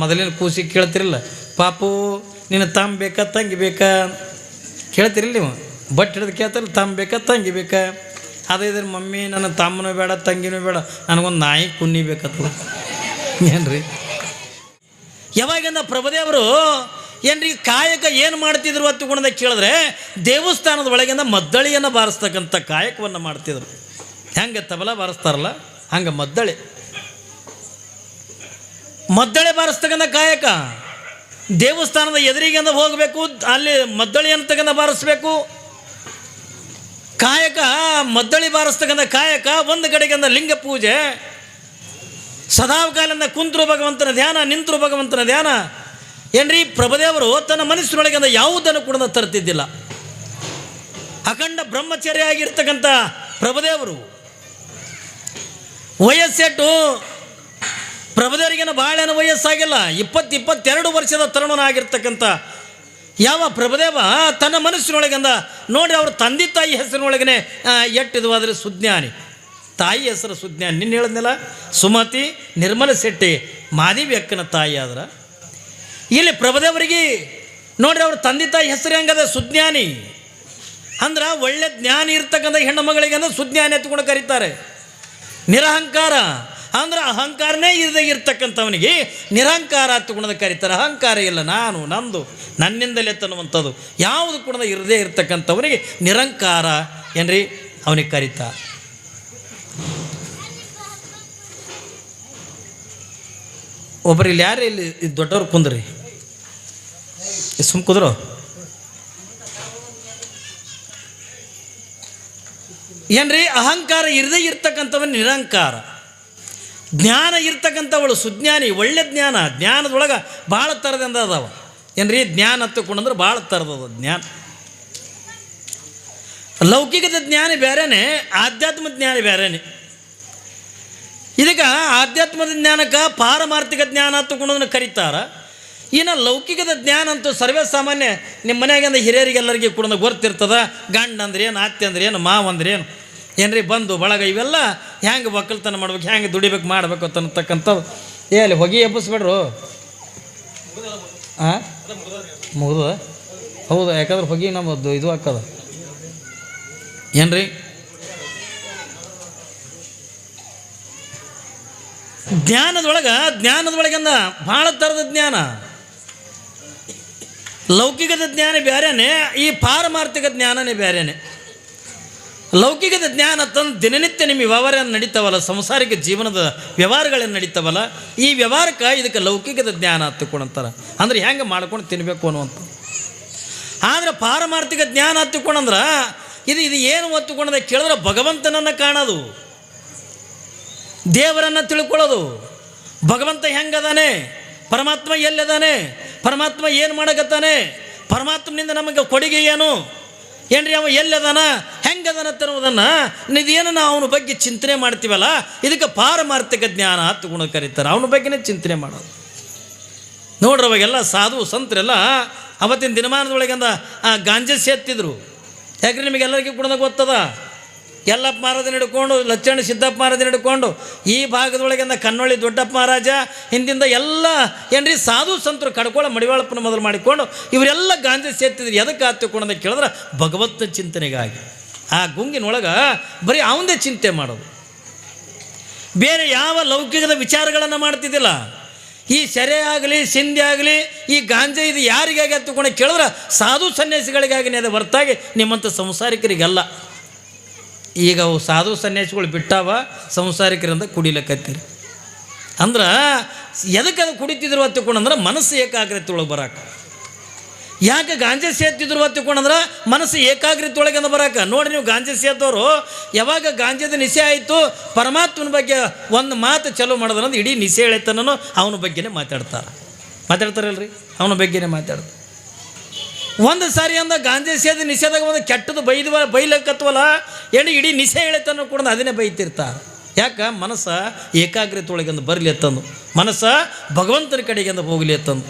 ಮೊದಲಿನ ಕೂಸಿ ಕೇಳ್ತಿರಲ್ಲ, ಪಾಪು, ನಿನ್ನ ತಮ್ಮ ಬೇಕಾ, ತಂಗಿ ಬೇಕಾ? ಕೇಳ್ತಿರಲ್ಲ ನೀವು? ಬಟ್ ಹಿಡಿದು ಕೇಳ್ತಾರಲ್ಲ ತಮ್ಮ ಬೇಕಾ, ತಂಗಿ ಬೇಕಾ? ಅದೇ ಇದ್ರ, ಮಮ್ಮಿ, ನನ್ನ ತಮ್ಮನೂ ಬೇಡ, ತಂಗಿನೂ ಬೇಡ, ನನಗೊಂದು ನಾಯಿ, ಕುನ್ನಿ ಏನು ರೀ ಯಾವಾಗಿಂದ ಪ್ರಭುದೇವರು ಏನ್ರಿ ಕಾಯಕ ಏನು ಮಾಡ್ತಿದ್ರು ಅಂತ ಗುಣದ ಕೇಳಿದ್ರೆ, ದೇವಸ್ಥಾನದ ಒಳಗಿಂದ ಮದ್ದಳಿಯನ್ನು ಬಾರಿಸ್ತಕ್ಕಂಥ ಕಾಯಕವನ್ನು ಮಾಡ್ತಿದ್ರು. ಹೆಂಗೆ ತಬಲ ಬಾರಿಸ್ತಾರಲ್ಲ, ಹಂಗೆ ಮದ್ದಳೆ. ಮದ್ದಳೆ ಬಾರಿಸ್ತಕ್ಕಂಥ ಕಾಯಕ. ದೇವಸ್ಥಾನದ ಎದುರಿಗಿಂದ ಹೋಗಬೇಕು, ಅಲ್ಲಿ ಮದ್ದಳೆಯನ್ನು ಅಂತಕ್ಕಂಥ ಬಾರಿಸ್ಬೇಕು. ಕಾಯಕ, ಮದ್ದಳಿ ಬಾರಿಸ್ತಕ್ಕಂಥ ಕಾಯಕ, ಒಂದು ಕಡೆಗಿಂದ ಲಿಂಗ ಪೂಜೆ. ಸದಾವಕಾಲಿಂದ ಕುಂತರು ಭಗವಂತನ ಧ್ಯಾನ ನಿಂತರು ಭಗವಂತನ ಧ್ಯಾನ. ಏನ್ರಿ, ಪ್ರಭದೇವರು ತನ್ನ ಮನಸ್ಸಿನೊಳಗಿಂದ ಯಾವುದನ್ನು ಕೂಡ ತರ್ತಿದ್ದಿಲ್ಲ. ಅಖಂಡ ಬ್ರಹ್ಮಚರ್ಯ ಆಗಿರ್ತಕ್ಕಂಥ ಪ್ರಭದೇವರು. ವಯಸ್ಸೆಟ್ಟು ಪ್ರಭುದೇವರಿಗೇನು ಭಾಳೇನು ವಯಸ್ಸಾಗಿಲ್ಲ, ಇಪ್ಪತ್ತು ಇಪ್ಪತ್ತೆರಡು ವರ್ಷದ ತರುಣನಾಗಿರ್ತಕ್ಕಂಥ ಯಾವ ಪ್ರಭುದೇವ ತನ್ನ ಮನಸ್ಸಿನೊಳಗಂದ ನೋಡಿ ಅವ್ರ ತಂದೆ ತಾಯಿ ಹೆಸರಿನೊಳಗನೆ ಎಟ್ಟಿದು ಸುಜ್ಞಾನಿ. ತಾಯಿ ಹೆಸರು ಸುಜ್ಞಾನಿ. ನಿನ್ನ ಹೇಳಿದ್ನಲ್ಲ, ಸುಮತಿ ನಿರ್ಮಲ ಶೆಟ್ಟಿ, ಮಾದೇವಿ ಅಕ್ಕನ ತಾಯಿ ಆದ್ರ. ಇಲ್ಲಿ ಪ್ರಭುದೇವರಿಗೆ, ನೋಡಿರಿ ಅವ್ರ ತಂದೆ ತಾಯಿ ಹೆಸರು ಹೆಂಗದ? ಸುಜ್ಞಾನಿ. ಅಂದ್ರೆ ಒಳ್ಳೆ ಜ್ಞಾನಿ ಇರ್ತಕ್ಕಂಥ ಹೆಣ್ಣು ಮಗಳಿಗೆ ಅಂದ್ರೆ ಸುಜ್ಞಾನಿ ಎತ್ಕೊಂಡು ಕರೀತಾರೆ. ನಿರಹಂಕಾರ. ಅಂದ್ರೆ ಅಹಂಕಾರನೇ ಇರದೇ ಇರ್ತಕ್ಕಂಥವನಿಗೆ ನಿರಹಂಕಾರ ಹತ್ತುಗುಣದ ಕರೀತಾರೆ ಅಹಂಕಾರ ಇಲ್ಲ, ನಾನು, ನಂದು, ನನ್ನಿಂದಲೇ ತನ್ನುವಂಥದ್ದು. ಯಾವುದು ಕೂಡ ಇರದೇ ಇರ್ತಕ್ಕಂಥವನಿಗೆ ನಿರಂಕಾರ ಏನ್ರಿ? ಅವನಿಗೆ ಕರೀತ. ಒಬ್ಬರು ಇಲ್ಲಿ ಯಾರು ಇಲ್ಲಿ ದೊಡ್ಡವ್ರು ಕುಂದ್ರಿ? ಸುಮ್ ಕುದ್ರು. ಏನ್ರಿ? ಅಹಂಕಾರ ಇರದೇ ಇರ್ತಕ್ಕಂಥವನ್ ನಿರಂಕಾರ ಜ್ಞಾನ ಇರ್ತಕ್ಕಂಥವಳು ಸುಜ್ಞಾನಿ, ಒಳ್ಳೆ ಜ್ಞಾನ. ಜ್ಞಾನದೊಳಗೆ ಭಾಳ ಥರದಿಂದ ಅದಾವ. ಏನ್ರಿ? ಜ್ಞಾನ ಹತ್ತಕೊಂಡಂದ್ರೆ ಭಾಳ ಥರದದ ಜ್ಞಾನ. ಲೌಕಿಕದ ಜ್ಞಾನ ಬೇರೆನೇ ಆಧ್ಯಾತ್ಮ ಜ್ಞಾನ ಬೇರೆನೇ ಇದಕ್ಕೆ ಆಧ್ಯಾತ್ಮದ ಜ್ಞಾನಕ್ಕೆ ಪಾರಮಾರ್ಥಿಕ ಜ್ಞಾನ ತಗೊಂಡದನ್ನು ಕರೀತಾರ. ಇನ್ನು ಲೌಕಿಕದ ಜ್ಞಾನ ಅಂತೂ ಸರ್ವೇ ಸಾಮಾನ್ಯ ನಿಮ್ಮ ಮನೆಯಾಗಿಂದ ಹಿರಿಯರಿಗೆಲ್ಲರಿಗೆ ಕೂಡ ಗೊತ್ತಿರ್ತದ. ಗಂಡ ಅಂದ್ರೆ ಏನು ಅತ್ತೆ ಅಂದ್ರೆ ಏನು ಮಾವ ಅಂದ್ರೆ ಏನು ಏನ್ರಿ ಬಂದು ಬಳಗ ಇವೆಲ್ಲ ಹೆಂಗೆ ಒಕ್ಕಲ್ತನ ಮಾಡ್ಬೇಕು, ಹೆಂಗೆ ದುಡಿಬೇಕು, ಮಾಡ್ಬೇಕು ಅಂತಕ್ಕಂಥದ್ದು ಏ, ಅಲ್ಲಿ ಹೊಗೆ ಎಬ್ಬಿಸ್ಬೇಡ್ರು. ಹಾಂ ಮುಗ್ದು ಹೌದು, ಯಾಕಂದ್ರೆ ಹೊಗೆ ನಮ್ಮದು ಇದು ಹಾಕದ. ಏನ್ರಿ? ಜ್ಞಾನದೊಳಗೆ, ಜ್ಞಾನದೊಳಗಿಂದ ಭಾಳ ಥರದ ಜ್ಞಾನ. ಲೌಕಿಕದ ಜ್ಞಾನ ಬೇರೆನೆ ಈ ಪಾರಮಾರ್ಥಿಕ ಜ್ಞಾನನೇ ಬೇರೆನೆ ಲೌಕಿಕದ ಜ್ಞಾನ ತಂದು ದಿನನಿತ್ಯ ನಿಮ್ಮ ವ್ಯವಹಾರ ನಡೀತಾವಲ್ಲ, ಸಂಸಾರಿಕ ಜೀವನದ ವ್ಯವಹಾರಗಳೇನು ನಡೀತಾವಲ್ಲ, ಈ ವ್ಯವಹಾರಕ್ಕೆ ಇದಕ್ಕೆ ಲೌಕಿಕದ ಜ್ಞಾನ ಹತ್ತುಕೊಂಡಂತಾರೆ. ಅಂದ್ರೆ ಹೆಂಗೆ ಮಾಡ್ಕೊಂಡು ತಿನ್ನಬೇಕು ಅನ್ನುವಂಥ ಆದರೆ ಪಾರಮಾರ್ಥಿಕ ಜ್ಞಾನ ಹತ್ತಿಕೊಂಡಂದ್ರೆ ಇದು ಇದು ಏನು ಹೊತ್ತುಕೊಂಡದ ಕೇಳಿದ್ರೆ ಭಗವಂತನನ್ನು ಕಾಣೋದು. ದೇವರನ್ನು ತಿಳ್ಕೊಳ್ಳೋದು. ಭಗವಂತ ಹೆಂಗದಾನೆ? ಪರಮಾತ್ಮ ಎಲ್ಲಿದಾನೆ? ಪರಮಾತ್ಮ ಏನು ಮಾಡಕತ್ತಾನೆ? ಪರಮಾತ್ಮನಿಂದ ನಮಗೆ ಕೊಡುಗೆ ಏನು? ಏನ್ರಿ ಅವ ಎಲ್ಲದನ? ಹೆಂಗದನ ತರುವುದನ್ನು? ನಾವು ಅವನ ಬಗ್ಗೆ ಚಿಂತನೆ ಮಾಡ್ತೀವಲ್ಲ? ಇದಕ್ಕೆ ಪಾರಮಾರ್ಥಿಕ ಜ್ಞಾನ ಹತ್ತುಕೊಂಡು ಕರೀತಾರೆ. ಅವನ ಬಗ್ಗೆನೇ ಚಿಂತನೆ ಮಾಡೋದು. ನೋಡ್ರಿ ಅವಾಗೆಲ್ಲ ಸಾಧು ಸಂತರೆಲ್ಲ ಅವತ್ತಿನ ದಿನಮಾನದೊಳಗಿಂದ ಆ ಗಾಂಜಾ ಸೇತ್ತಿದ್ರು ಯಾಕ್ರಿ ನಿಮಗೆಲ್ಲರಿಗೂ ಕೂಡ ಗೊತ್ತದ? ಯಲ್ಲಪ್ಪ ಮಹಾರಾಜನ ಹಿಡ್ಕೊಂಡು, ಲಚ್ಚಣ್ಣ ಸಿದ್ದಪ್ಪ ಮಹಾರಾಜನ ಹಿಡ್ಕೊಂಡು, ಈ ಭಾಗದೊಳಗಿಂದ ಕನ್ನೊಳ್ಳಿ ದೊಡ್ಡಪ್ಪ ಮಹಾರಾಜ, ಹಿಂದಿಂದ ಎಲ್ಲ ಏನ್ರಿ ಸಾಧು ಸಂತರು ಕಡ್ಕೊಳ್ಳೋ ಮಡಿವಾಳಪ್ಪನ ಮೊದಲು ಮಾಡಿಕೊಂಡು, ಇವರೆಲ್ಲ ಗಾಂಧಿ ಸೇರ್ತಿದ್ರು. ಎದಕ್ಕೆ ಹತ್ತಿಕೊಂಡು ಕೇಳಿದ್ರೆ ಭಗವತ್ ಚಿಂತನೆಗಾಗಿ. ಆ ಗುಂಗಿನೊಳಗೆ ಬರೀ ಅವಂದೇ ಚಿಂತೆ ಮಾಡೋದು. ಬೇರೆ ಯಾವ ಲೌಕಿಕದ ವಿಚಾರಗಳನ್ನು ಮಾಡ್ತಿದ್ದಿಲ್ಲ. ಈ ಸೆರೆ ಆಗಲಿ, ಸಿಂಧಿ ಆಗಲಿ, ಈ ಗಾಂಜಾ ಇದು ಯಾರಿಗಾಗಿ ಹತ್ತುಕೊಂಡು ಕೇಳಿದ್ರೆ, ಸಾಧು ಸನ್ಯಾಸಿಗಳಿಗಾಗಿ ಅದು ಹೊರತಾಗಿ ನಿಮ್ಮಂಥ ಸಂಸಾರಿಕರಿಗಲ್ಲ. ಈಗ ಅವು ಸಾಧು ಸನ್ಯಾಸಿಗಳು ಬಿಟ್ಟಾವ, ಸಂಸಾರಿಕರಿಂದ ಕುಡಿಲಕ್ಕತ್ತೀರಿ ಅಂದ್ರೆ ಎದಕ್ಕೆ ಅದು ಕುಡಿತಿದ್ರು ತಿಳ್ಕೊಂಡಂದ್ರೆ ಮನಸ್ಸು ಏಕಾಗ್ರತೆ ಒಳಗೆ ಬರಾಕ. ಯಾಕೆ ಗಾಂಜಾ ಸೇತಿದ್ರು ತಿಳ್ಕೊಂಡಂದ್ರೆ ಮನಸ್ಸು ಏಕಾಗ್ರತೆ ಒಳಗೆ ಬರಾಕ. ನೋಡಿ ನೀವು ಗಾಂಜಾ ಸೇದವರು ಯಾವಾಗ ಗಾಂಜೆದ ನಿಶೆ ಆಯಿತು, ಪರಮಾತ್ಮನ ಬಗ್ಗೆ ಒಂದು ಮಾತು ಚಲೋ ಮಾಡೋದ್ರಂದ್ರೆ ಇಡೀ ನಿಶೆ ಎಳೆತನೂ ಅವನ ಬಗ್ಗೆನೇ ಮಾತಾಡ್ತಾರೆ. ಮಾತಾಡ್ತಾರಲ್ರಿ? ಅವನ ಬಗ್ಗೆನೇ ಮಾತಾಡ್ತಾರೆ. ಒಂದು ಸಾರಿ ಅಂದ ಗಾಂಧಿ ಸೇದ ನಿಷೇಧಾಗ ಒಂದು ಕೆಟ್ಟದ್ದು ಬೈದು ಬೈಲಕ್ಕತ್ವಲ್ಲ ಎಣ್ಣೆ ಇಡೀ ನಿಶೆ ಹೇಳತ್ತನ್ನು ಕೂಡ ಅದನ್ನೇ ಬೈತಿರ್ತಾರೆ. ಯಾಕೆ? ಮನಸ್ಸ ಏಕಾಗ್ರತೆ ಒಳಗಿಂದ ಬರಲಿ ಅತ್ತಂದು ಮನಸ್ಸ ಭಗವಂತನ ಕಡೆಗಿಂದ ಹೋಗಲಿ ಅತ್ತಂದು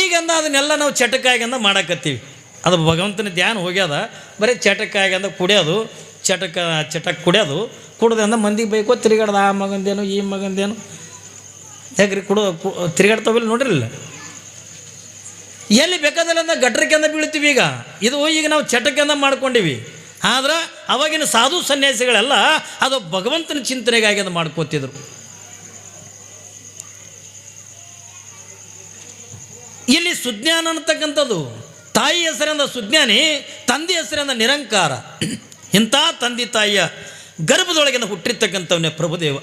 ಈಗಂದ ಅದನ್ನೆಲ್ಲ ನಾವು ಚಟಕಾಗಿಂದ ಮಾಡಕತ್ತೀವಿ. ಅದು ಭಗವಂತನ ಧ್ಯಾನ ಹೋಗ್ಯದ, ಬರೀ ಚಟಕಾಗಿಂದ ಕುಡಿಯೋದು, ಚಟಕ ಚಟಕ್ಕೆ ಕುಡಿಯೋದು, ಕುಡ್ದಂದ ಮಂದಿಗೆ ಬೈಕೋ ತಿರುಗಾಡ್ದ, ಆ ಮಗಂದೇನು, ಈ ಮಗಂದೇನು. ಹೇಗ್ರಿ ಕುಡೋ ತಿರುಗಾಡ್ತಾವಿಲ್ಲ ನೋಡ್ರಿಲ್ಲ? ಎಲ್ಲಿ ಬೇಕಾದಲ್ಲ ಗಟ್ರಕ್ಕೆಂದ ಬೀಳ್ತೀವಿ ಈಗ. ಇದು ಈಗ ನಾವು ಚಟಕ್ಕೆಂದ ಮಾಡ್ಕೊಂಡಿವಿ. ಆದ್ರೆ ಅವಾಗಿನ ಸಾಧು ಸನ್ಯಾಸಿಗಳೆಲ್ಲ ಅದು ಭಗವಂತನ ಚಿಂತನೆಗಾಗಿ ಅದು ಮಾಡ್ಕೋತಿದ್ರು. ಇಲ್ಲಿ ಸುಜ್ಞಾನ ಅನ್ನತಕ್ಕಂಥದ್ದು, ತಾಯಿ ಹೆಸರಿಂದ ಸುಜ್ಞಾನಿ, ತಂದೆ ಹೆಸರಿಂದ ನಿರಂಕಾರ. ಇಂಥ ತಂದೆ ತಾಯಿಯ ಗರ್ಭದೊಳಗಿಂದ ಹುಟ್ಟಿರ್ತಕ್ಕಂಥವನ್ನೇ ಪ್ರಭುದೇವ.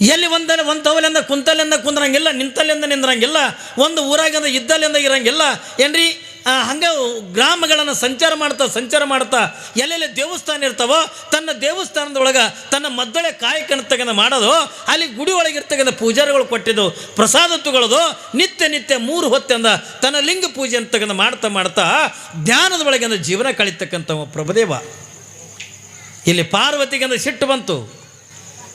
ಎಲ್ಲಿ ಒಂದಲ್ಲಿ, ಒಂದು ತವಲಿಂದ ಕುಂತಲಿಂದ ಕುಂದ್ರಂಗಿಲ್ಲ ನಿಂತಲ್ಲಿಂದ ನಿಂದ್ರಂಗಿಲ್ಲ, ಒಂದು ಊರಾಗಿಂದ ಇದ್ದಲ್ಲಿಂದ ಇರಂಗಿಲ್ಲ. ಏನ್ರಿ? ಹಂಗೆ ಗ್ರಾಮಗಳನ್ನು ಸಂಚಾರ ಮಾಡ್ತಾ ಸಂಚಾರ ಮಾಡ್ತಾ ಎಲ್ಲೆಲ್ಲಿ ದೇವಸ್ಥಾನ ಇರ್ತಾವೋ, ತನ್ನ ದೇವಸ್ಥಾನದೊಳಗೆ ತನ್ನ ಮದ್ದಳೆ ಕಾಯಕನ ಮಾಡೋದು, ಅಲ್ಲಿ ಗುಡಿ ಒಳಗಿರ್ತಕ್ಕಂಥ ಪೂಜಾರಿಗಳು ಕೊಟ್ಟಿದ್ದು, ಪ್ರಸಾದ ತಗೊಳ್ಳೋದು ನಿತ್ಯ ನಿತ್ಯ ಮೂರು ಹೊತ್ತಿಂದ ತನ್ನ ಲಿಂಗ ಪೂಜೆ ಅಂತಕ್ಕಂಥ ಮಾಡ್ತಾ ಮಾಡ್ತಾ ಧ್ಯಾನದ ಒಳಗಿಂದ ಜೀವನ ಕಳಿತಕ್ಕಂಥ ಪ್ರಭುದೇವ. ಇಲ್ಲಿ ಪಾರ್ವತಿಗಿಂತ ಸಿಟ್ಟು ಬಂತು.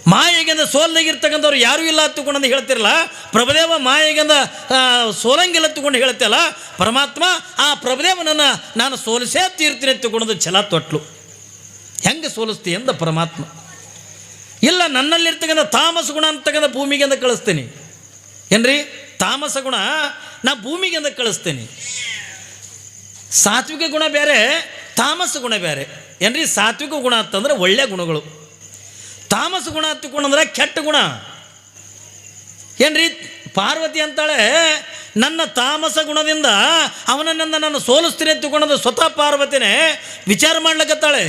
ಮಾಯೆಗೆಂದ ಸೋಲ್ನಾಗಿರ್ತಕ್ಕಂಥವ್ರು ಯಾರೂ ಇಲ್ಲ ಹತ್ತುಕೊಂಡಂದು ಹೇಳ್ತಿರಲ್ಲ ಪ್ರಭುದೇವ ಮಾಯೆಗೆಂದ ಆ, ಸೋಲಂಗಿಲ್ಲ ಹತ್ತುಕೊಂಡು ಹೇಳ್ತಿಯಲ್ಲ ಪರಮಾತ್ಮ ಆ ಪ್ರಭುದೇವನನ್ನು ನಾನು ಸೋಲಿಸೇ ತೀರ್ತೀನಿ ಎತ್ತುಕೊಂಡದು ಛಲ ತೊಟ್ಲು ಹೆಂಗೆ ಸೋಲಿಸ್ತಿ ಎಂದ ಪರಮಾತ್ಮ ಇಲ್ಲ ನನ್ನಲ್ಲಿರ್ತಕ್ಕಂಥ ತಾಮಸ ಗುಣ ಅಂತಕ್ಕಂಥ ಭೂಮಿಗೆಂದ ಕಳಿಸ್ತೀನಿ ಏನ್ರಿ ತಾಮಸ ಗುಣ ನಾ ಭೂಮಿಗೆಂದ ಕಳಿಸ್ತೀನಿ ಸಾತ್ವಿಕ ಗುಣ ಬೇರೆ ತಾಮಸ ಗುಣ ಬೇರೆ ಏನ್ರಿ ಸಾತ್ವಿಕ ಗುಣ ಅಂತಂದ್ರೆ ಒಳ್ಳೆಯ ಗುಣಗಳು ತಾಮಸ ಗುಣ ಹತ್ತಿಕೊಂಡಂದ್ರೆ ಕೆಟ್ಟ ಗುಣ. ಏನ್ರಿ? ಪಾರ್ವತಿ ಅಂತಾಳೆ, ನನ್ನ ತಾಮಸ ಗುಣದಿಂದ ಅವನನ್ನ ನಾನು ಸೋಲಿಸ್ತೀನಿ ಅಂತಕೊಂಡು ಸ್ವತಃ ಪಾರ್ವತಿನೇ ವಿಚಾರ ಮಾಡ್ಲಿಕ್ಕತ್ತಾಳೆ